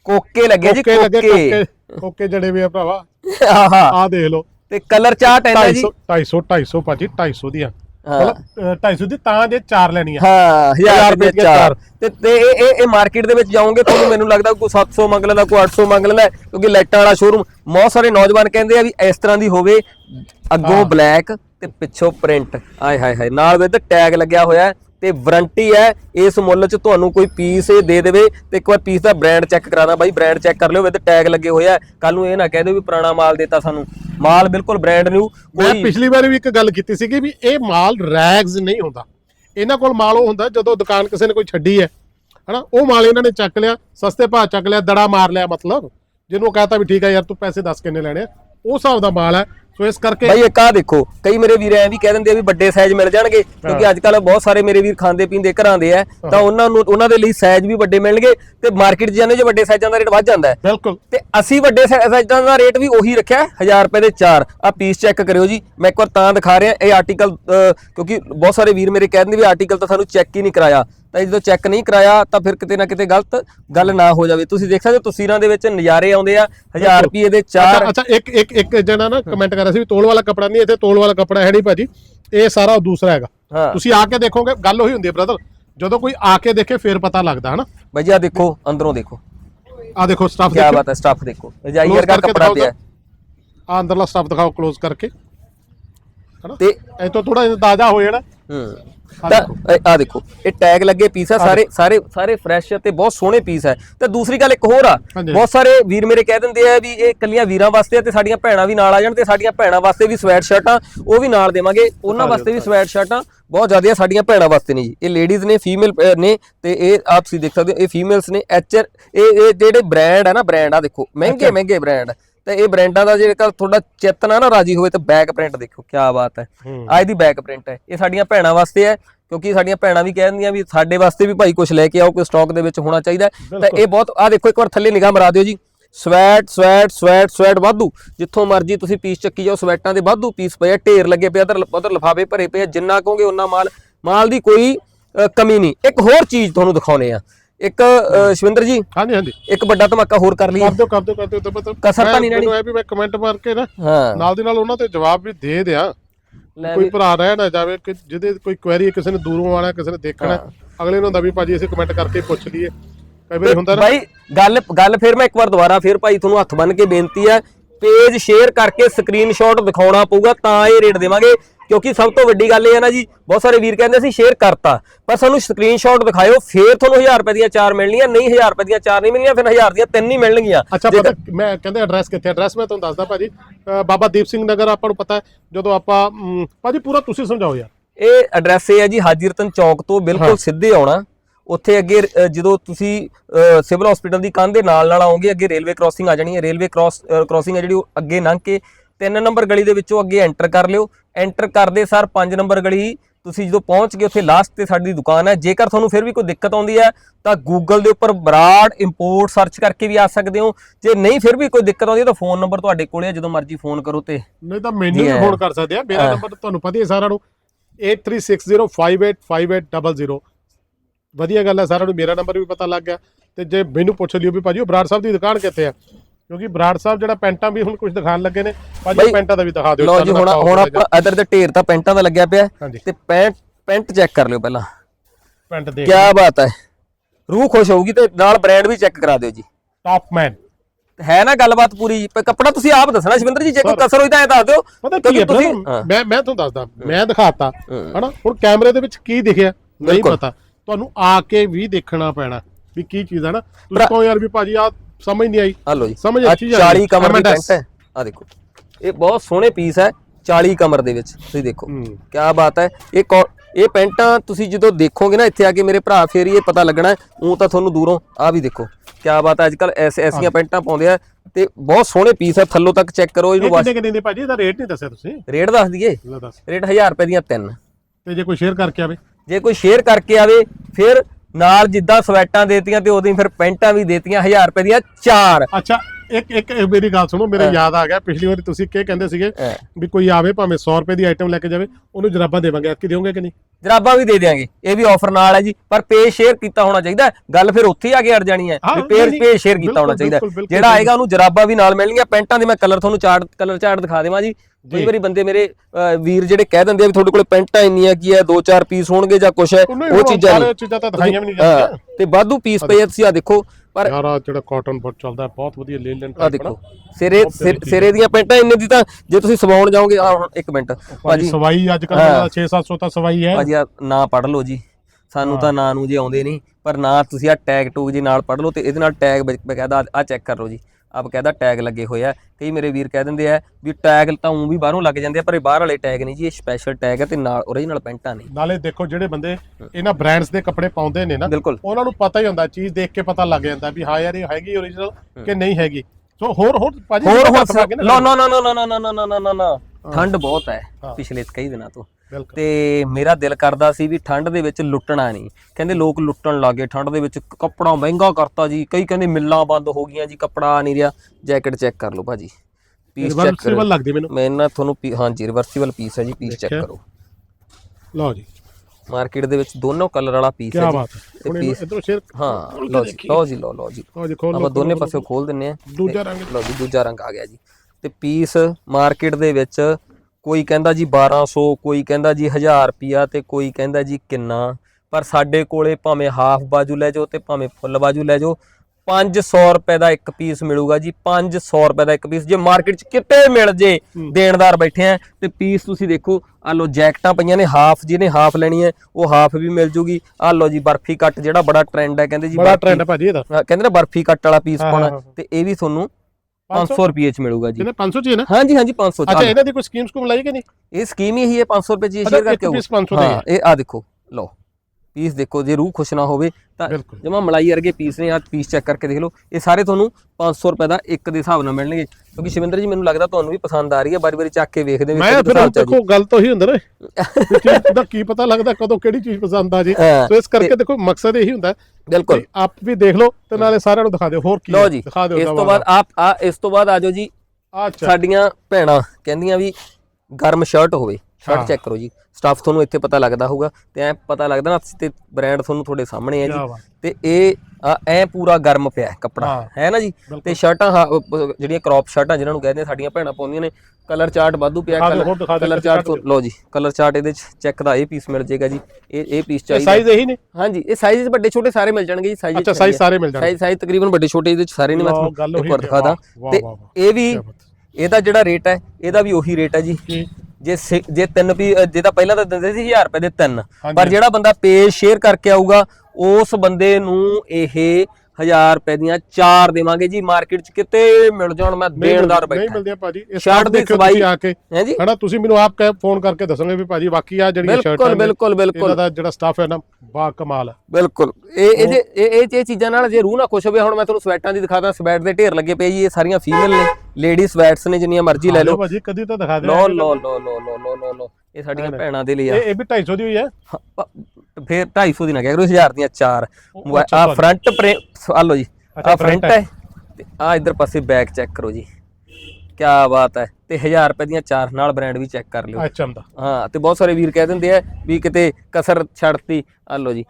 ਕੋਕੇ ਲੱਗੇ ਜੀ ਕੋਕੇ ਕੋਕੇ। ਜੜੇ ਵੀ ਆ ਭਰਾਵਾ। ਆਹਾ। ਆ ਦੇਖ ਲਓ। ਤੇ ਕਲਰ ਚਾਰਟ ਹੈ ਜੀ। 250 250 250 ਭਾਜੀ 250 ਦੀਆਂ। ਹਾਂ। ਮਤਲਬ ਅ, 250 ਦੀ ਤਾਂ ਜੇ ਚਾਰ ਲੈਣੀਆਂ ਹਾਂ 1000 ਹਜ਼ਾਰ ਰੁਪਏ ਰੁਪਏ ਚਾਰ। ਤੇ ਤੇ ਇਹ ਇਹ ਇਹ ਮਾਰਕੀਟ ਦੇ ਵਿੱਚ ਜਾਓਗੇ ਤੁਹਾਨੂੰ ਮੈਨੂੰ ਲੱਗਦਾ ਕੋਈ 700 ਮੰਗ ਲੈਂਦਾ ਕੋਈ 800 ਮੰਗ ਲੈਂਦਾ ਕਿਉਂਕਿ ਲਾਈਟਾਂ ਵਾਲਾ ਸ਼ੋਰੂਮ ਬਹੁਤ ਸਾਰੇ ਨੌਜਵਾਨ ਕਹਿੰਦੇ ਆ ਵੀ ਇਸ ਤਰ੍ਹਾਂ ਦੀ ਹੋਵੇ ਅੱਗੋਂ ਬਲੈਕ ਤੇ ਪਿੱਛੋਂ ਪ੍ਰਿੰਟ ਆਏ ਹਾਏ ਹਾਏ ਨਾਲ ਵਿੱਚ ਟੈਗ ਲੱਗਿਆ ਹੋਇਆ ਤੇ ਵਾਰੰਟੀ ਹੈ ਇਸ ਮੁੱਲ 'ਚ ਤੁਹਾਨੂੰ ਕੋਈ ਪੀਸ ਇਹ ਦੇ ਦੇਵੇ ਤੇ ਇੱਕ ਵਾਰ ਪੀਸ ਦਾ ਬ੍ਰਾਂਡ ਚੈੱਕ ਕਰਾਣਾ ਬਾਈ ਬ੍ਰਾਂਡ ਚੈੱਕ ਕਰ ਲਿਓ ਵਿੱਚ ਟੈਗ ਲੱਗੇ ਹੋਇਆ ਕੱਲ ਨੂੰ ਇਹ ਨਾ ਕਹਿ ਦਿਓ ਵੀ ਪੁਰਾਣਾ ਮਾਲ ਦਿੱਤਾ ਸਾਨੂੰ। ਮਾਲ ਬਿਲਕੁਲ ਬ੍ਰਾਂਡ ਨਿਊ ਮੈਂ ਪਿਛਲੀ ਵਾਰੀ ਵੀ ਇੱਕ ਗੱਲ ਕੀਤੀ ਸੀਗੀ ਵੀ ਇਹ ਮਾਲ ਰੈਗਸ ਨਹੀਂ ਹੁੰਦਾ। ਇਹਨਾਂ ਕੋਲ ਮਾਲ ਉਹ ਹੁੰਦਾ ਜਦੋਂ ਦੁਕਾਨ ਕਿਸੇ ਨੇ ਕੋਈ ਛੱਡੀ ਹੈ ਹਨਾ? ਉਹ ਮਾਲ ਇਹਨਾਂ ਨੇ ਚੱਕ ਲਿਆ ਸਸਤੇ ਭਾਅ ਚੱਕ ਲਿਆ ਦੜਾ ਮਾਰ ਲਿਆ ਮਤਲਬ। ਜਿਹਨੂੰ ਕਹਤਾ ਵੀ ਠੀਕ ਹੈ ਯਾਰ ਤੂੰ ਪੈਸੇ ਦੱਸ ਕਿੰਨੇ ਲੈਣੇ ਆ। ਉਸ ਹਿਸਾਬ ਦਾ ਮਾਲ ਹੈ। ਸੋ ਇਸ ਕਰਕੇ ਭਾਈ ਇੱਕ ਆ ਦੇਖੋ ਕਈ ਮੇਰੇ ਵੀਰ ਐ ਵੀ ਕਹਿ ਦਿੰਦੇ ਆ ਵੀ ਵੱਡੇ ਸਾਈਜ਼ ਮਿਲ ਜਾਣਗੇ ਕਿਉਂਕਿ ਅੱਜ ਕੱਲ ਬਹੁਤ ਸਾਰੇ ਮੇਰੇ ਵੀਰ ਖਾਂਦੇ ਪੀਂਦੇ ਘਰਾਂ ਦੇ ਆ ਤਾਂ ਉਹਨਾਂ ਨੂੰ ਉਹਨਾਂ ਦੇ ਲਈ ਸਾਈਜ਼ ਵੀ ਵੱਡੇ ਮਿਲਣਗੇ ਤੇ ਮਾਰਕੀਟ ਜਾਂਦੇ ਜੇ ਵੱਡੇ ਸਾਈਜ਼ਾਂ ਦਾ ਰੇਟ ਵੱਧ ਜਾਂਦਾ ਹੈ ਬਿਲਕੁਲ। ਤੇ ਅਸੀਂ ਵੱਡੇ ਸਾਈ- ਸਾਈਜ਼ਾਂ ਦਾ ਰੇਟ ਵੀ ਉਹੀ ਰੱਖਿਆ 1000 ਰੁਪਏ ਦੇ 4 ਆ ਪੀਸ ਚੈੱਕ ਕਰਿਓ ਜੀ ਮੈਂ ਇੱਕ ਵਾਰ ਤਾਂ ਦਿਖਾ ਰਿਹਾ ਇਹ ਆਰਟੀਕਲ ਕਿਉਂਕਿ ਬਹੁਤ ਸਾਰੇ ਵੀਰ ਮੇਰੇ ਕਹਿ ਦਿੰਦੇ ਵੀ ਆਰਟੀਕਲ ਤਾਂ ਸਾਨੂੰ ਚੈੱਕ ਹੀ ਨਹੀਂ ਕਰਾਇਆ। ਤਾਂ ਜਦੋਂ ਚੈੱਕ ਨਹੀਂ ਕਰਾਇਆ ਤਾਂ ਫਿਰ ਕਿਤੇ ਨਾ ਕਿਤੇ ਗਲਤ ਗੱਲ ਨਾ ਹੋ ਜਾਵੇ। ਤੁਸੀਂ ਦੇਖ ਸਕਦੇ ਹੋ ਤਸਵੀਰਾਂ ਦੇ ਵਿੱਚ ਨਜ਼ਾਰੇ ਆਉਂਦੇ ਆ 1000 ਰੁਪਏ ਦੇ 4 ਅੱਛਾ ਇੱਕ ਇੱਕ ਇੱਕ ਜਣਾ ਨਾ ਕਮੈਂਟ ਕਰ ਰਿਹਾ ਸੀ ਵੀ ਤੋਲ ਵਾਲਾ ਕੱਪੜਾ ਨਹੀਂ ਇੱਥੇ ਤੋਲ ਵਾਲਾ ਕੱਪੜਾ ਹੈ ਨਹੀਂ ਭਾਜੀ। ਇਹ ਸਾਰਾ ਦੂਸਰਾ ਹੈਗਾ। ਤੁਸੀਂ ਆ ਕੇ ਦੇਖੋਗੇ ਗੱਲ ਉਹੀ ਹੁੰਦੀ ਹੈ ਬ੍ਰਦਰ ਜਦੋਂ ਕੋਈ ਆ ਕੇ ਦੇਖੇ ਫੇਰ ਪਤਾ ਲੱਗਦਾ ਹਨਾ? ਭਾਈ ਜੀ ਆ ਦੇਖੋ ਅੰਦਰੋਂ ਦੇਖੋ। ਆ ਦੇਖੋ ਸਟਾਫ ਕੀ ਬਾਤ ਹੈ ਸਟਫ ਦੇਖੋ। ਰਜਾਈ ਵਰਗਾ ਕੱਪੜਾ ਪਿਆ। ਆ ਅੰਦਰਲਾ ਸਟਾਫ ਦਿਖਾਓ ক্লোਜ਼ ਕਰਕੇ। ਹਨਾ? ਤੇ ਇਹ ਤੋਂ ਥੋੜਾ ਤਾਜ਼ਾ ਹੋ ਜਾਣਾ। ਹੂੰ। ਤਾਂ ਆ ਦੇਖੋ ਇਹ ਟੈਗ ਲੱਗੇ ਪੀਸ ਆ ਸਾਰੇ ਸਾਰੇ ਸਾਰੇ ਫਰੈਸ਼ ਤੇ ਬਹੁਤ ਸੋਹਣੇ ਪੀਸ ਹੈ ਤੇ ਦੂਸਰੀ ਗੱਲ ਇੱਕ ਹੋਰ ਆ ਹਾਂਜੀ। ਬਹੁਤ ਸਾਰੇ ਵੀਰ ਮੇਰੇ ਕਹਿ ਦਿੰਦੇ ਆ ਵੀ ਇਹ ਕੱਲੀਆਂ ਵੀਰਾਂ ਵਾਸਤੇ ਆ ਤੇ ਸਾਡੀਆਂ ਭੈਣਾਂ ਵੀ ਨਾਲ ਆ ਜਾਣ ਤੇ ਸਾਡੀਆਂ ਭੈਣਾਂ ਵਾਸਤੇ ਵੀ ਸਵੈਟ ਸ਼ਰਟਾਂ ਉਹ ਵੀ ਨਾਲ ਦੇਵਾਂਗੇ। ਉਹਨਾਂ ਵਾਸਤੇ ਵੀ ਸਵੈਟ ਸ਼ਰਟਾਂ ਬਹੁਤ ਜ਼ਿਆਦਾ ਸਾਡੀਆਂ ਭੈਣਾਂ ਵਾਸਤੇ ਨੇ ਜੀ। ਇਹ ਲੇਡੀਜ਼ ਨੇ ਫੀਮੇਲ ਨੇ ਤੇ ਇਹ ਆਪ ਤੁਸੀਂ ਦੇਖ ਸਕਦੇ ਹੋ ਇਹ ਫੀਮੇਲਸ ਨੇ ਐਚ ਇਹ ਇਹ ਜਿਹੜੇ ਬ੍ਰਾਂਡ ਆ ਨਾ ਬ੍ਰਾਂਡ ਆ ਦੇਖੋ ਮਹਿੰਗੇ ਮਹਿੰਗੇ ਬ੍ਰਾਂਡ ਤੇ ਇਹ ਬ੍ਰਾਂਡਾਂ ਦਾ ਜੇਕਰ ਤੁਹਾਡਾ ਚਿੱਤ ਨਾ ਨਾ ਰਾਜੀ ਹੋਵੇ ਤਾਂ ਬੈਕ ਪ੍ਰਿੰਟ ਦੇਖੋ ਕੀ ਬਾਤ ਹੈ। ਆ ਇਹਦੀ ਬੈਕ ਪ੍ਰਿੰਟ ਹੈ। ਇਹ ਸਾਡੀਆਂ ਭੈਣਾਂ ਵਾਸਤੇ ਹੈ ਕਿਉਂਕਿ ਸਾਡੀਆਂ ਭੈਣਾਂ ਵੀ ਕਹਿੰਦੀਆਂ ਵੀ ਸਾਡੇ ਵਾਸਤੇ ਵੀ ਭਾਈ ਕੁਝ ਲੈ ਕੇ ਆਓ ਕੋਈ ਸਟਾਕ ਦੇ ਵਿੱਚ ਹੋਣਾ ਚਾਹੀਦਾ। ਤਾਂ ਇਹ ਬਹੁਤ ਆ ਦੇਖੋ ਇੱਕ ਵਾਰ ਥੱਲੇ ਨਿਗਾਹ ਮਰਾ ਦਿਓ ਜੀ। ਸਵੈਟ ਸਵੈਟ ਸਵੈਟ ਸਵੈਟ ਵਾਧੂ। ਜਿੱਥੋਂ ਮਰਜ਼ੀ ਤੁਸੀਂ ਪੀਸ ਚੱਕੀ ਜਾਓ ਸਵੈਟਾਂ ਦੇ ਵਾਧੂ ਪੀਸ ਪਏ ਆ ਢੇਰ ਲੱਗੇ ਪਏ ਆ ਉਧਰ ਲਫਾਫੇ ਭਰੇ ਪਏ ਆ ਜਿੰਨਾ ਕਹੋਗੇ ਉਹਨਾਂ ਮਾਲ ਮਾਲ ਦੀ ਕੋਈ ਕਮੀ ਨਹੀਂ। ਇੱਕ ਹੋਰ ਚੀਜ਼ ਤੁਹਾਨੂੰ ਦਿਖਾਉਨੇ ਆ। ਇੱਕ ਅ, ਸ਼ਵਿੰਦਰ ਜੀ? ਹਾਂਜੀ ਹਾਂਜੀ। ਇੱਕ ਵੱਡਾ ਧਮਾਕਾ ਹੋਰ ਕਰ ਲਈਏ। ਕਰ ਦਿਓ ਕਰ ਦਿਓ ਕਰ ਦਿਓ ਤੇ ਮਤਲਬ ਕਸਰ ਤਾਂ ਨਹੀਂ ਰਹਿਣੀ। ਮੈਨੂੰ ਇਹ ਵੀ ਮੈਂ ਕਮੈਂਟ ਮਾਰ ਕੇ ਨਾ ਹਾਂ। ਨਾਲ ਦੀ ਨਾਲ ਉਹਨਾਂ ਤੇ ਜਵਾਬ ਵੀ ਦੇ ਦਿਆਂ। ਲੈ ਕੋਈ ਵੀ। ਭਰਾ ਰਹਿ ਨਾ ਜਾਵੇ ਕਿ ਜਿਹਦੇ ਕੋਈ ਕੁਐਰੀ ਕਿਸੇ ਨੇ ਦੂਰੋਂ ਆਣਾ ਕਿਸੇ ਨੇ ਦੇਖਣਾ ਅਗਲੇ ਨੂੰ ਹੁੰਦਾ ਵੀ ਭਾਜੀ ਅਸੀਂ ਕਮੈਂਟ ਕਰਕੇ ਪੁੱਛ ਲਈਏ। ਕਈ ਵਾਰੀ ਹੁੰਦਾ ਨਾ ਭਾਈ ਗੱਲ ਗੱਲ ਫਿਰ ਮੈਂ ਇੱਕ ਵਾਰ ਦੁਬਾਰਾ ਫਿਰ ਭਾਈ ਤੁਹਾਨੂੰ ਹੱਥ ਬੰਨ ਕੇ ਬੇਨਤੀ ਹੈ ਪੇਜ ਸ਼ੇਅਰ ਕਰਕੇ ਸਕਰੀਨਸ਼ਾਟ ਦਿਖਾਉਣਾ ਪਊਗਾ ਤਾਂ ਇਹ ਰੇਟ ਦੇਵਾਂਗੇ। ਕਿਉਂਕਿ ਸਭ ਤੋਂ ਵੱਡੀ ਗੱਲ ਇਹ ਹੈ ਨਾ ਜੀ ਬਹੁਤ ਸਾਰੇ ਵੀਰ ਕਹਿੰਦੇ ਸੀ ਸ਼ੇਅਰ ਕਰਤਾ। ਪਰ ਸਾਨੂੰ ਸਕਰੀਨਸ਼ਾਟ ਦਿਖਾਇਓ ਫਿਰ ਤੁਹਾਨੂੰ 1000 ਰੁਪਏ ਦੀਆਂ ਚਾਰ ਮਿਲਣੀਆਂ ਨਹੀਂ 1000 ਰੁਪਏ ਦੀਆਂ ਚਾਰ ਨਹੀਂ ਮਿਲਣੀਆਂ ਫਿਰ 1000 ਦੀਆਂ ਤਿੰਨ ਹੀ ਮਿਲਣਗੀਆਂ। ਅੱਛਾ ਪਤਾ ਮੈਂ ਕਹਿੰਦੇ ਐਡਰੈਸ ਕਿੱਥੇ ਐਡਰੈਸ ਮੈਂ ਤੁਹਾਨੂੰ ਦੱਸਦਾ ਭਾਜੀ। ਬਾਬਾ ਦੀਪ ਸਿੰਘ ਨਗਰ ਆਪਾਂ ਨੂੰ ਪਤਾ ਹੈ ਜਦੋਂ ਆਪਾਂ ਭਾਜੀ ਪੂਰਾ ਤੁਸੀਂ ਸਮਝਾਓ ਯਾਰ। ਇਹ ਐਡਰੈਸ ਇਹ ਹੈ ਜੀ ਹਾਜੀ ਰਤਨ ਚੌਕ ਤੋਂ ਬਿਲਕੁਲ ਸਿੱਧੇ ਆਉਣਾ। ਉੱਥੇ ਅੱਗੇ ਅ, ਜਦੋਂ ਤੁਸੀਂ ਅ, ਸਿਵਲ ਹਸਪੀਟਲ ਦੀ ਕੰਧ ਦੇ ਨਾਲ ਨਾਲ ਆਓਗੇ ਅੱਗੇ ਰੇਲਵੇ ਕ੍ਰਾਸਿੰਗ ਆ ਜਾਣੀ ਹੈ। ਰੇਲਵੇ ਕ੍ਰਾਸ ਅ, ਕ੍ਰਾਸਿੰਗ ਹੈ ਜਿਹੜੀ ਉਹ ਅੱਗੇ ਲੰਘ ਕੇ 3 ਨੰਬਰ ਗਲੀ ਦੇ ਵਿੱਚੋਂ ਅੱਗੇ ਐਂਟਰ ਕਰ ਲਿਓ। ਐਂਟਰ ਕਰਦੇ ਸਾਰ 5 ਨੰਬਰ ਗਲੀ ਤੁਸੀਂ ਜਦੋਂ ਪਹੁੰਚ ਗਏ ਉੱਥੇ ਲਾਸਟ ਤੇ ਸਾਡੀ ਦੁਕਾਨ ਹੈ। ਜੇਕਰ ਤੁਹਾਨੂੰ ਫਿਰ ਵੀ ਕੋਈ ਦਿੱਕਤ ਆਉਂਦੀ ਹੈ ਤਾਂ ਗੂਗਲ ਦੇ ਉੱਪਰ ਬਰਾੜ ਇੰਪੋਰਟ ਸਰਚ ਕਰਕੇ ਵੀ ਆ ਸਕਦੇ ਹੋ। ਜੇ ਨਹੀਂ ਫਿਰ ਵੀ ਕੋਈ ਦਿੱਕਤ ਆਉਂਦੀ ਹੈ ਤਾਂ ਫੋਨ ਨੰਬਰ ਤੁਹਾਡੇ ਕੋਲੇ ਹੈ ਜਦੋਂ ਮਰਜ਼ੀ ਫੋਨ ਕਰੋ ਤੇ। ਨਹੀਂ ਤਾਂ ਮੈਨੂੰ ਜੀ ਵੀ। ਫੋਨ ਕਰ ਸਕਦੇ ਆ। ਮੇਰਾ ਹਾਂ। ਨੰਬਰ ਤੁਹਾਨੂੰ ਪਤਾ ਹੀ ਹੈ ਸਾਰਿਆਂ ਨੂੰ। 8360585800 ਵਧੀਆ ਗੱਲ ਹੈ ਸਾਰਿਆਂ ਨੂੰ ਮੇਰਾ ਨੰਬਰ ਵੀ ਪਤਾ ਲੱਗ ਗਿਆ। ਤੇ ਜੇ ਮੈਨੂੰ ਪੁੱਛ ਲਿਓ ਵੀ ਭਾਜੀ ਉਹ ਬਰਾੜ ਸਾਹਿਬ ਦੀ ਦੁਕਾਨ ਕਿੱਥੇ ਆ? ਕਿਉਂਕਿ ਬਰਾੜ ਸਾਹਿਬ ਜਿਹੜਾ ਪੈਂਟਾਂ ਵੀ ਹੁਣ ਕੁਝ ਦਿਖਾਣ ਲੱਗੇ ਨੇ ਭਾਜੀ ਪੈਂਟਾਂ ਦਾ ਵੀ ਦਿਖਾ ਦਿਓ ਲਓ ਜੀ ਹੁਣ ਹੁਣ ਆਪਾਂ ਇਧਰ ਤੇ ਢੇਰ ਤਾਂ ਪੈਂਟਾਂ ਦਾ ਲੱਗਿਆ ਪਿਆ ਤੇ ਪੈਂਟ ਪੈਂਟ ਚੈੱਕ ਕਰ ਲਿਓ ਪਹਿਲਾਂ। ਪੈਂਟ ਦੇ ਕੀ ਬਾਤ ਹੈ। ਰੂਹ ਖੁਸ਼ ਹੋਊਗੀ ਤੇ ਨਾਲ ਬ੍ਰਾਂਡ ਵੀ ਚੈੱਕ ਕਰਾ ਦਿਓ ਜੀ। ਟਾਪ ਮੈਨ ਹੈ ਨਾ ਗੱਲਬਾਤ ਪੂਰੀ ਕੱਪੜਾ ਤੁਸੀਂ ਆਪ ਦੱਸਣਾ ਸ਼ਵਿੰਦਰ ਜੀ ਜੇ ਕੋਈ ਕਸਰ ਹੋਈ ਤਾਂ ਇਹ ਦੱਸ ਦਿਓ ਕਿਉਂਕਿ ਤੁਸੀਂ-। ਮੈਂ ਮੈਂ ਤੁਹਾਨੂੰ ਦੱਸਦਾ ਮੈਂ ਦਿਖਾਤਾ। ਹਨਾ? ਹੁਣ ਕੈਮਰੇ ਦੇ ਵਿੱਚ ਕੀ ਦਿਖਿਆ ਨਹੀਂ। ਪਤਾ। ਤੁਹਾਨੂੰ ਆ ਕੇ ਵੀ ਦੇਖਣਾ ਪੈਣਾ ਵੀ ਕੀ ਚੀਜ਼ ਹੈ ਨਾ। ਤੁਸੀਂ ਕਹੋ ਯਾਰ ਵੀ ਭਾਜੀ ਆ ਸਮਝ ਨਹੀਂ ਆਈ। ਆ ਲਓ ਜੀ। ਸਮਝ ਅੱਛੀ ਜਾ 40 ਰਹੀ ਕਮਰ ਦੀ ਪੈਂਟ ਹੈ। ਆ ਦੇਖੋ। ਇਹ ਬਹੁਤ ਸੋਹਣੇ ਪੀਸ ਹੈ 40 ਕਮਰ ਦੇ ਵਿੱਚ। ਤੁਸੀਂ ਦੇਖੋ। ਕੀ ਬਾਤ ਹੈ। ਇਹ ਇਹ ਪੈਂਟਾਂ ਤੁਸੀਂ ਜਦੋਂ ਦੇਖੋਗੇ ਨਾ ਇੱਥੇ ਆ ਕੇ ਮੇਰੇ ਭਰਾ ਫੇਰ ਇਹ ਪਤਾ ਲੱਗਣਾ ਉਹ ਤਾਂ ਤੁਹਾਨੂੰ ਦੂਰੋਂ ਆ ਵੀ ਦੇਖੋ। ਕੀ ਬਾਤ ਹੈ। ਅੱਜ ਕੱਲ ਐਸ ਐਸੀਆਂ ਪੈਂਟਾਂ ਪਾਉਂਦੇ ਆ ਤੇ ਬਹੁਤ ਸੋਹਣੇ ਪੀਸ ਹੈ। ਥੱਲੋਂ ਤੱਕ ਚੈੱਕ ਕਰੋ ਇਹ ਇਹਨੂੰ ਬਸ ਕਿੰਨੇ ਕਿੰਨੇ ਦੀ ਭਾਜੀ? ਇਹਦਾ ਰੇਟ ਨਹੀਂ ਦੱਸਿਆ ਤੁਸੀਂ। ਰੇਟ ਦੱਸ ਦਈਏ। ਲੈ ਰੇਟ 1000 ਰੁਪਏ ਦੀਆਂ ਤਿੰਨ। ਤੇ ਜੇ ਕੋਈ ਸ਼ੇਅਰ ਕਰਕੇ ਆਵੇ। ਜੇ ਕੋਈ ਸ਼ੇਅਰ ਕਰਕੇ ਆਵੇ ਫਿਰ ਨਾਲ ਜਿੱਦਾਂ ਸਵੈਟਾਂ ਦੇਤੀਆਂ ਤੇ ਉਹਦੀ ਫਿਰ ਪੈਂਟਾਂ ਵੀ ਦੇਤੀਆਂ 1000 ਰੁਪਏ ਦੀਆਂ ਚਾਰ। ਅੱਛਾ ਇੱਕ ਇੱਕ ਮੇਰੀ ਗੱਲ ਸੁਣੋ ਮੇਰੇ ਯਾਦ ਆ ਗਿਆ ਪਿਛਲੀ ਵਾਰੀ ਤੁਸੀਂ ਕੀ ਕਹਿੰਦੇ ਸੀਗੇ। ਵੀ ਕੋਈ ਆਵੇ ਭਾਵੇਂ 100 ਰੁਪਏ ਦੀ ਆਈਟਮ ਲੈ ਕੇ ਜਾਵੇ ਉਹਨੂੰ ਜਰਾਬਾਂ ਦੇਵਾਂਗੇ ਕਿ ਦਿਓਗੇ ਕਿ ਨਹੀਂ? ਜਰਾਬਾਂ ਵੀ ਦੇ ਦਿਆਂਗੇ ਇਹ ਵੀ ਆਫਰ ਨਾਲ ਹੈ ਜੀ ਪਰ ਪੇਜ ਸ਼ੇਅਰ ਕੀਤਾ ਹੋਣਾ ਚਾਹੀਦਾ। ਗੱਲ ਫਿਰ ਉੱਥੇ ਆ ਕੇ ਅੜ ਜਾਣੀ ਹੈ ਵੀ ਪੇਜ ਪੇਜ ਸ਼ੇਅਰ ਕੀਤਾ ਹੋਣਾ ਚਾਹੀਦਾ ਜਿਹੜਾ ਆਏਗਾ ਉਹਨੂੰ ਜਰਾਬਾਂ ਵੀ ਨਾਲ ਮਿਲਣਗੀਆਂ ਪੈਂਟਾਂ ਦੇ ਮੈਂ ਕਲਰ ਤੁਹਾਨੂੰ ਚਾਰਟ ਕਲਰ ਚਾਰਟ ਦਿਖਾ ਦੇਵਾਂ ਜੀ। ਕਈ ਵਾਰੀ ਬੰਦੇ ਮੇਰੇ ਵੀਰ ਜਿਹੜੇ ਕਹਿ ਦਿੰਦੇ ਆ ਵੀ ਤੁਹਾਡੇ ਕੋਲ ਪੈਂਟਾਂ ਇੰਨੀਆਂ ਕੀ ਹੈ ਦੋ ਚਾਰ ਪੀਸ ਹੋਣਗੇ ਜਾਂ ਕੁਛ ਹੈ ਉਹ ਚੀਜ਼ਾਂ ਨਹੀਂ। ਚੀਜ਼ਾਂ ਤਾਂ ਦਿਖਾਈਆਂ ਵੀ ਨਹੀਂ ਹਾਂ, ਜਾਂਦੀਆਂ। ਤੇ ਵਾਧੂ ਪੀਸ ਪਏ ਆ ਤੁਸੀਂ ਆ ਦੇਖੋ ਪਰ ਯਾਰ ਆ ਜਿਹੜਾ ਕਾਟਨ ਬਹੁਤ ਚੱਲਦਾ ਹੈ, ਬਹੁਤ ਵਧੀਆ ਲੈ ਲੈਣ ਆ ਦੇਖੋ ਸਿਰੇ ਸਿਰ- ਦੀਆਂ ਪੈਂਟਾਂ ਇੰਨੇ ਦੀ ਤਾਂ ਜੇ ਤੁਸੀਂ ਸਵਾਉਣ ਜਾਓਗੇ ਆ ਇੱਕ ਮਿੰਟ ਭਾਜੀ ਸਵਾਈ ਅੱਜ ਕੱਲ ਹਾਂ। 6-700 ਤਾਂ ਸਵਾਈ ਹੈ। ਭਾਜੀ ਆ ਨਾਂ ਪੜ ਲਓ ਜੀ ਸਾਨੂੰ ਤਾਂ ਨਾਂ ਨੂੰ ਜੇ ਆਉਂਦੇ ਨਹੀਂ ਪਰ ਨਾਂ ਤੁਸੀਂ ਆ ਟੈਗ ਟੂਗ ਜੀ ਨਾਲ ਪੜ ਲਓ ਤੇ ਇਹਦੇ ਨਾਲ ਟੈਗ ਬਕਾਇਦਾ ਆ ਚੈੱਕ ਕਰ ਲਓ ਜੀ। ਆ ਬਕਾਇਦਾ ਟੈਗ ਲੱਗੇ ਹੋਏ ਆ ਕਈ ਮੇਰੇ ਵੀਰ ਕਹਿ ਦਿੰਦੇ ਆ ਵੀ ਟੈਗ ਤਾਂ ਉਂ ਵੀ ਬਾਹਰੋਂ ਲੱਗ ਜਾਂਦੇ ਆ ਪਰ ਇਹ ਬਾਹਰ ਵਾਲੇ ਟੈਗ ਨਹੀਂ ਜੀ ਇਹ ਸਪੈਸ਼ਲ ਟੈਗ ਹੈ ਤੇ ਨਾਲ ਓਰੀਜਨਲ ਪੈਂਟਾਂ ਨੇ ਨਾਲੇ ਦੇਖੋ ਜਿਹੜੇ ਬੰਦੇ ਇਹਨਾਂ ਬ੍ਰਾਂਡਸ ਦੇ ਕੱਪੜੇ ਪਾਉਂਦੇ ਨੇ ਨਾ ਉਹਨਾਂ ਨੂੰ ਪਤਾ ਹੀ ਹੁੰਦਾ ਚੀਜ਼ ਦੇਖ ਕੇ ਪਤਾ ਲੱਗ ਜਾਂਦਾ ਵੀ ਹਾਂ ਯਾਰ ਇਹ ਹੈਗੀ ਓਰੀਜਨਲ ਕਿ ਨਹੀਂ ਹੈਗੀ ਸੋ ਹੋਰ ਹੋਰ ਭਾਜੀ ਹੋਰ ਹੋਰ ਨਾ ਨੋ ਨੋ ਨੋ ਨੋ ਨੋ ਨੋ ਨੋ ਨੋ ਨੋ ਠੰਡ ਬਹੁਤ ਹੈ। ਪਿਛਲੇ ਕਈ ਦਿਨਾਂ ਤੋਂ ਤੇ ਮੇਰਾ ਦਿਲ ਕਰਦਾ ਸੀ ਵੀ ਠੰਡ ਦੇ ਵਿੱਚ ਲੁੱਟਣਾ ਨਹੀਂ। ਕਹਿੰਦੇ ਲੋਕ ਲੁੱਟਣ ਲੱਗੇ ਠੰਡ ਦੇ ਵਿੱਚ ਕੱਪੜਾ ਮਹਿੰਗਾ ਕਰਤਾ ਜੀ। ਕਈ ਕਹਿੰਦੇ ਮਿੱਲਾਂ ਬੰਦ ਹੋ ਗਈਆਂ ਜੀ ਕੱਪੜਾ ਆ ਨਹੀਂ ਰਿਹਾ। ਜੈਕਟ ਚੈੱਕ ਕਰ ਲਓ ਭਾਜੀ। ਪੀਸ ਚੈੱਕ ਰਿਵਰਸੀਬਲ ਕਰੋ। ਲੱਗਦੀ ਮੈਨੂੰ। ਮੈਂ ਨਾ ਤੁਹਾਨੂੰ ਹਾਂਜੀ ਰਿਵਰਸੀਬਲ ਪੀਸ ਹੈ ਜੀ ਪੀਸ ਚੈੱਕ? ਕਰੋ। ਲਓ ਜੀ। ਮਾਰਕੀਟ ਦੇ ਵਿੱਚ ਦੋਨੋਂ ਕਲਰ ਵਾਲਾ ਪੀਸ ਹੈ ਜੀ। ਪੀਸ ਇਧਰੋਂ ਸ਼ੇਅਰ ਹਾਂ ਲਓ ਜੀ ਲਓ ਜੀ ਲਓ ਲਓ ਜੀ। ਆਪਾਂ ਦੋਨੇ ਪਾਸੇ ਖੋਲ ਦਿੰਨੇ ਆ ਦੂਜਾ ਰੰਗ। ਲਓ ਜੀ ਦੂਜਾ ਰੰਗ ਆ ਗਿਆ ਜੀ। ਤੇ ਪੀਸ ਮਾਰਕੀਟ ਦੇ ਵਿੱਚ ਕੋਈ ਕਹਿੰਦਾ ਜੀ 1200 ਕੋਈ ਕਹਿੰਦਾ ਜੀ 1000 ਰੁਪਿਆ ਤੇ ਕੋਈ ਕਹਿੰਦਾ ਜੀ ਕਿੰਨਾ। ਪਰ ਸਾਡੇ ਕੋਲੇ ਭਾਵੇਂ ਹਾਫ ਬਾਜੂ ਲੈ ਜਾਓ ਤੇ ਭਾਵੇਂ ਫੁੱਲ ਬਾਜੂ ਲੈ ਜਾਓ 500 ਰੁਪਏ ਦਾ ਇੱਕ ਪੀਸ ਮਿਲੂਗਾ ਜੀ 500 ਰੁਪਏ ਦਾ ਇੱਕ ਪੀਸ। ਜੇ ਮਾਰਕੀਟ 'ਚ ਕਿਤੇ ਮਿਲ ਜੇ ਦੇਣਦਾਰ ਬੈਠੇ ਆ ਤੇ ਪੀਸ ਤੁਸੀਂ ਦੇਖੋ ਆ ਲੋ ਜੈਕਟਾਂ ਪਈਆਂ ਨੇ ਹਾਫ ਜਿਹਨੇ ਹਾਫ ਲੈਣੀ ਹੈ ਉਹ ਹਾਫ ਵੀ ਮਿਲ ਜੂਗੀ। ਆ ਲੋ ਜੀ ਬਰਫੀ ਕੱਟ ਜਿਹੜਾ ਬੜਾ ਟ੍ਰੈਂਡ ਹੈ ਕਹਿੰਦੇ ਜੀ ਬੜਾ ਟ੍ਰੈਂਡ ਭਾਜੀ ਇਹਦਾ। ਕਹਿੰਦੇ ਨਾ ਬਰਫੀ ਕੱਟ ਵਾਲਾ ਪੀਸ ਪਾਉਣਾ। ਤੇ ਇਹ ਵੀ ਤੁਹਾਨੂੰ 500 500 ਰੁਪਏ ਚ ਮਿਲੂਗਾ ਜੀ। ਇਹਨੇ 500 ਚ ਹੈ ਨਾ? ਹਾਂਜੀ ਹਾਂਜੀ 500 ਚ ਅੱਛਾ ਆ ਇਹਨਾਂ ਦੀ ਕੋਈ ਸਕੀਮ ਸਕੂਮ ਲਾਈ ਕਿ ਨਹੀਂ? ਇਹ ਸਕੀਮ ਹੀ ਹੈ 500 ਰੁਪਏ ਚ ਸ਼ੇਅਰ ਕਰਕੇ ਆਊ piece 500 ਦਾ ਹੀ ਇਹ ਆ ਦੇਖੋ ਲਓ ਪੀਸ ਦੇਖੋ ਜੇ ਰੂਹ ਖੁਸ਼ ਨਾ ਹੋਵੇ ਤਾਂ ਜਮਾ ਮਲਾਈ ਵਰਗੇ ਪੀਸ ਨੇ ਆ ਪੀਸ ਚੈੱਕ ਕਰਕੇ ਦੇਖ ਲਓ। ਇਹ ਸਾਰੇ ਤੁਹਾਨੂੰ 500 ਰੁਪਏ ਦਾ ਇੱਕ ਦੇ ਹਿਸਾਬ ਨਾਲ ਮਿਲਣਗੇ। ਕਿਉਂਕਿ ਸ਼ਿਵਿੰਦਰ ਜੀ ਮੈਨੂੰ ਲੱਗਦਾ ਤੁਹਾਨੂੰ ਵੀ ਪਸੰਦ ਆ ਰਹੀ ਹੈ ਬਾਰੀ-ਬਾਰੀ ਚੱਕ ਕੇ ਵੇਖਦੇ ਵੀ ਮੈਂ ਫਿਰ। ਦੇਖੋ ਗੱਲ ਤਾਂ ਹੀ ਹੁੰਦਾ ਨਾ। (laughs) ਚੀਜ਼ ਦਾ ਕੀ ਪਤਾ ਲੱਗਦਾ ਕਦੋਂ ਕਿਹੜੀ ਚੀਜ਼ ਪਸੰਦ ਆ ਜੇ। ਸੋ ਇਸ ਕਰਕੇ ਦੇਖੋ ਮਕਸਦ ਇਹੀ ਹੁੰਦਾ ਬਿਲਕੁਲ। ਆਪ ਵੀ ਦੇਖ ਲਓ ਤੇ ਨਾਲੇ ਸਾਰਿਆਂ ਨੂੰ ਦਿਖਾ ਦਿਓ ਹੋਰ ਕੀ ਲਓ ਜੀ ਦਿਖਾ ਦਿਓ ਇਸ ਤੋਂ ਬਾਅਦ ਆਪ ਆ ਇਸ ਤੋਂ ਬਾਅਦ ਆਜੋ ਜੀ ਅੱਛਾ। ਸਾਡੀਆਂ ਭੈਣਾਂ ਕਹਿੰਦੀਆਂ ਵੀ ਗਰਮ ਸ਼ਰਟ ਹੋਵੇ। ਸ਼ਰਟ ਚੈੱਕ ਕਰੋ ਜੀ। ਸਟਾਫ ਤੁਹਾਨੂੰ ਇੱਥੇ ਪਤਾ ਲੱਗਦਾ ਹੋਊਗਾ ਤੇ ਐ ਪਤਾ ਲੱਗਦਾ ਨਾ ਤੇ ਬ੍ਰਾਂਡ ਤੁਹਾਨੂੰ ਤੁਹਾਡੇ ਸਾਹਮਣੇ ਹੈ ਜੀ। ਤੇ ਇਹ ਐ ਪੂਰਾ ਗਰਮ ਪਿਆ ਕੱਪੜਾ ਹਾਂ। ਨਾ ਜੀ। ਤੇ ਸ਼ਰਟਾਂ ਜਿਹੜੀਆਂ ਕ੍ਰੌਪ ਸ਼ਰਟਾਂ ਜਿਨ੍ਹਾਂ ਨੂੰ ਕਹਿੰਦੇ ਸਾਡੀਆਂ ਭੈਣਾਂ ਪਾਉਂਦੀਆਂ ਨੇ ਕਲਰ ਚਾਰਟ ਵਾਧੂ ਪਿਆ ਕਲਰ ਚਾਰਟ ਲਓ ਜੀ ਕਲਰ ਚਾਰਟ ਇਹਦੇ ਚ ਚੈੱਕ ਦਾ ਇਹ ਪੀਸ ਮਿਲ ਜਾਏਗਾ ਜੀ। ਇਹ ਇਹ ਪੀਸ ਚਾਹੀਦਾ। ਸਾਈਜ਼ ਇਹੀ ਨੇ? ਹਾਂਜੀ ਇਹ ਸਾਈਜ਼ ਵੱਡੇ ਛੋਟੇ ਸਾਰੇ ਮਿਲ ਜਾਣਗੇ ਜੀ ਸਾਈਜ਼ ਅੱਛਾ ਸਾਈਜ਼ ਸਾਰੇ ਮਿਲ ਜਾਣਗੇ। ਸਾਈਜ਼ ਸਾਈਜ਼ ਤਕਰੀਬਨ ਵੱਡੇ ਛੋਟੇ ਇਹਦੇ ਚ ਸਾਰੇ ਨੇ ਮੈਂ ਤੁਹਾਨੂੰ ਇੱਕ ਵਾਰ ਦਿਖਾ ਦਾਂ। ਤੇ। ਇਹ ਵੀ। ਇਹਦਾ ਜਿਹੜਾ ਰੇਟ ਹੈ ਇਹਦਾ ਵੀ ਉਹੀ ਰੇਟ ਹੈ ਜੀ। ਜੇ ਜੇ ਤਿੰਨ ਪੀ ਅ, ਜੇ ਤਾਂ ਪਹਿਲਾਂ ਤਾਂ ਦਿੰਦੇ ਸੀ 1000 ਰੁਪਏ ਦੇ ਤਿੰਨ ਹਾਂਜੀ। ਪਰ ਜਿਹੜਾ ਬੰਦਾ ਪੇਜ ਸ਼ੇਅਰ ਕਰਕੇ ਆਊਗਾ ਉਸ ਬੰਦੇ ਨੂੰ ਇਹ 1000 ਰੁਪਏ ਦੀਆਂ ਚਾਰ ਦੇਵਾਂਗੇ ਜੀ। ਮਾਰਕੀਟ 'ਚ ਕਿਤੇ ਮਿਲ ਜਾਣ ਮੈਂ ਦੇਣਦਾਰ ਮਿਲਦੀ- ਨਹੀਂ ਬੈਠਾ। ਮਿਲਦੀਆਂ ਭਾਜੀ। ਇਹ ਸ਼ਰਟ ਦੀ ਸਵਾਈ- ਤੁਸੀਂ ਆ ਕੇ। ਹੈ ਜੀ? ਹਨਾ ਤੁਸੀਂ ਮੈਨੂੰ ਆਪ ਕਹਿ ਫੋਨ ਕਰਕੇ ਦੱਸੋਗੇ ਵੀ ਭਾਜੀ ਬਾਕੀ ਆ ਜਿਹੜੀਆਂ ਸ਼ਰਟਾਂ ਬਿਲਕੁਲ ਬਿਲਕੁਲ ਬਿਲਕੁਲ ਇਹਨਾਂ ਦਾ ਜਿਹੜਾ ਸਟਾਫ ਹੈ ਨਾ ਬਾ ਕਮਾਲ ਹੈ। ਬਿਲਕੁਲ। ਇਹ ਇਹ ਇਹ ਚੀਜ਼ਾਂ ਨਾਲ ਜੇ ਰੂਹ ਨਾ ਖੁਸ਼ ਹੋਵੇ ਹੁਣ ਮੈਂ ਤੁਹਾਨੂੰ ਸਵੈਟਾਂ ਦੀ ਦਿਖਾਦਾ ਸਵੈਟ ਦੇ ਢੇਰ ਲੱਗੇ ਪਏ ਜੀ ਇਹ ਸਾਰੀਆਂ ਫੀਮੇਲ ਨੇ। ਲੇਡੀ ਸਵੈਟਸ ਨੇ ਜਿੰਨੀਆਂ ਮਰਜ਼ੀ ਲੈ ਲਓ। ਭਾਜੀ ਕਦੀ ਤਾਂ ਦਿਖਾ ਦੇ ਨੋ ਨੋ ਨੋ ਨੋ ਨੋ ਨੋ ਨੋ ਇਹ ਸਾਡੀਆਂ ਭੈਣਾਂ ਦੇ ਲਈ ਆ। ਇਹ ਵੀ 250 ਦੀ ਹੋਈ ਹੈ। ਫੇਰ 250 ਦੀ ਨਾ ਕਹਿ ਕਰੋ 1000 ਦੀਆਂ ਚਾਰ। ਆ ਫਰੰਟ ਆ ਲਓ ਜੀ। ਆ ਫਰੰਟ ਹੈ। ਤੇ ਆ ਇਧਰ ਪਾਸੇ ਬੈਕ ਚੈੱਕ ਕਰੋ ਜੀ। ਕੀ ਬਾਤ ਹੈ। ਤੇ 1000 ਰੁਪਏ ਦੀਆਂ ਚਾਰ ਨਾਲ ਬ੍ਰਾਂਡ ਵੀ ਚੈੱਕ ਕਰ ਲਿਓ। ਅੱਛਾ ਹੁੰਦਾ ਹਾਂ ਤੇ ਬਹੁਤ ਸਾਰੇ ਵੀਰ ਕਹਿ ਦਿੰਦੇ ਆ ਵੀ ਕਿਤੇ ਕਸਰ ਛੱਡਤੀ। ਆ ਲਓ ਜੀ।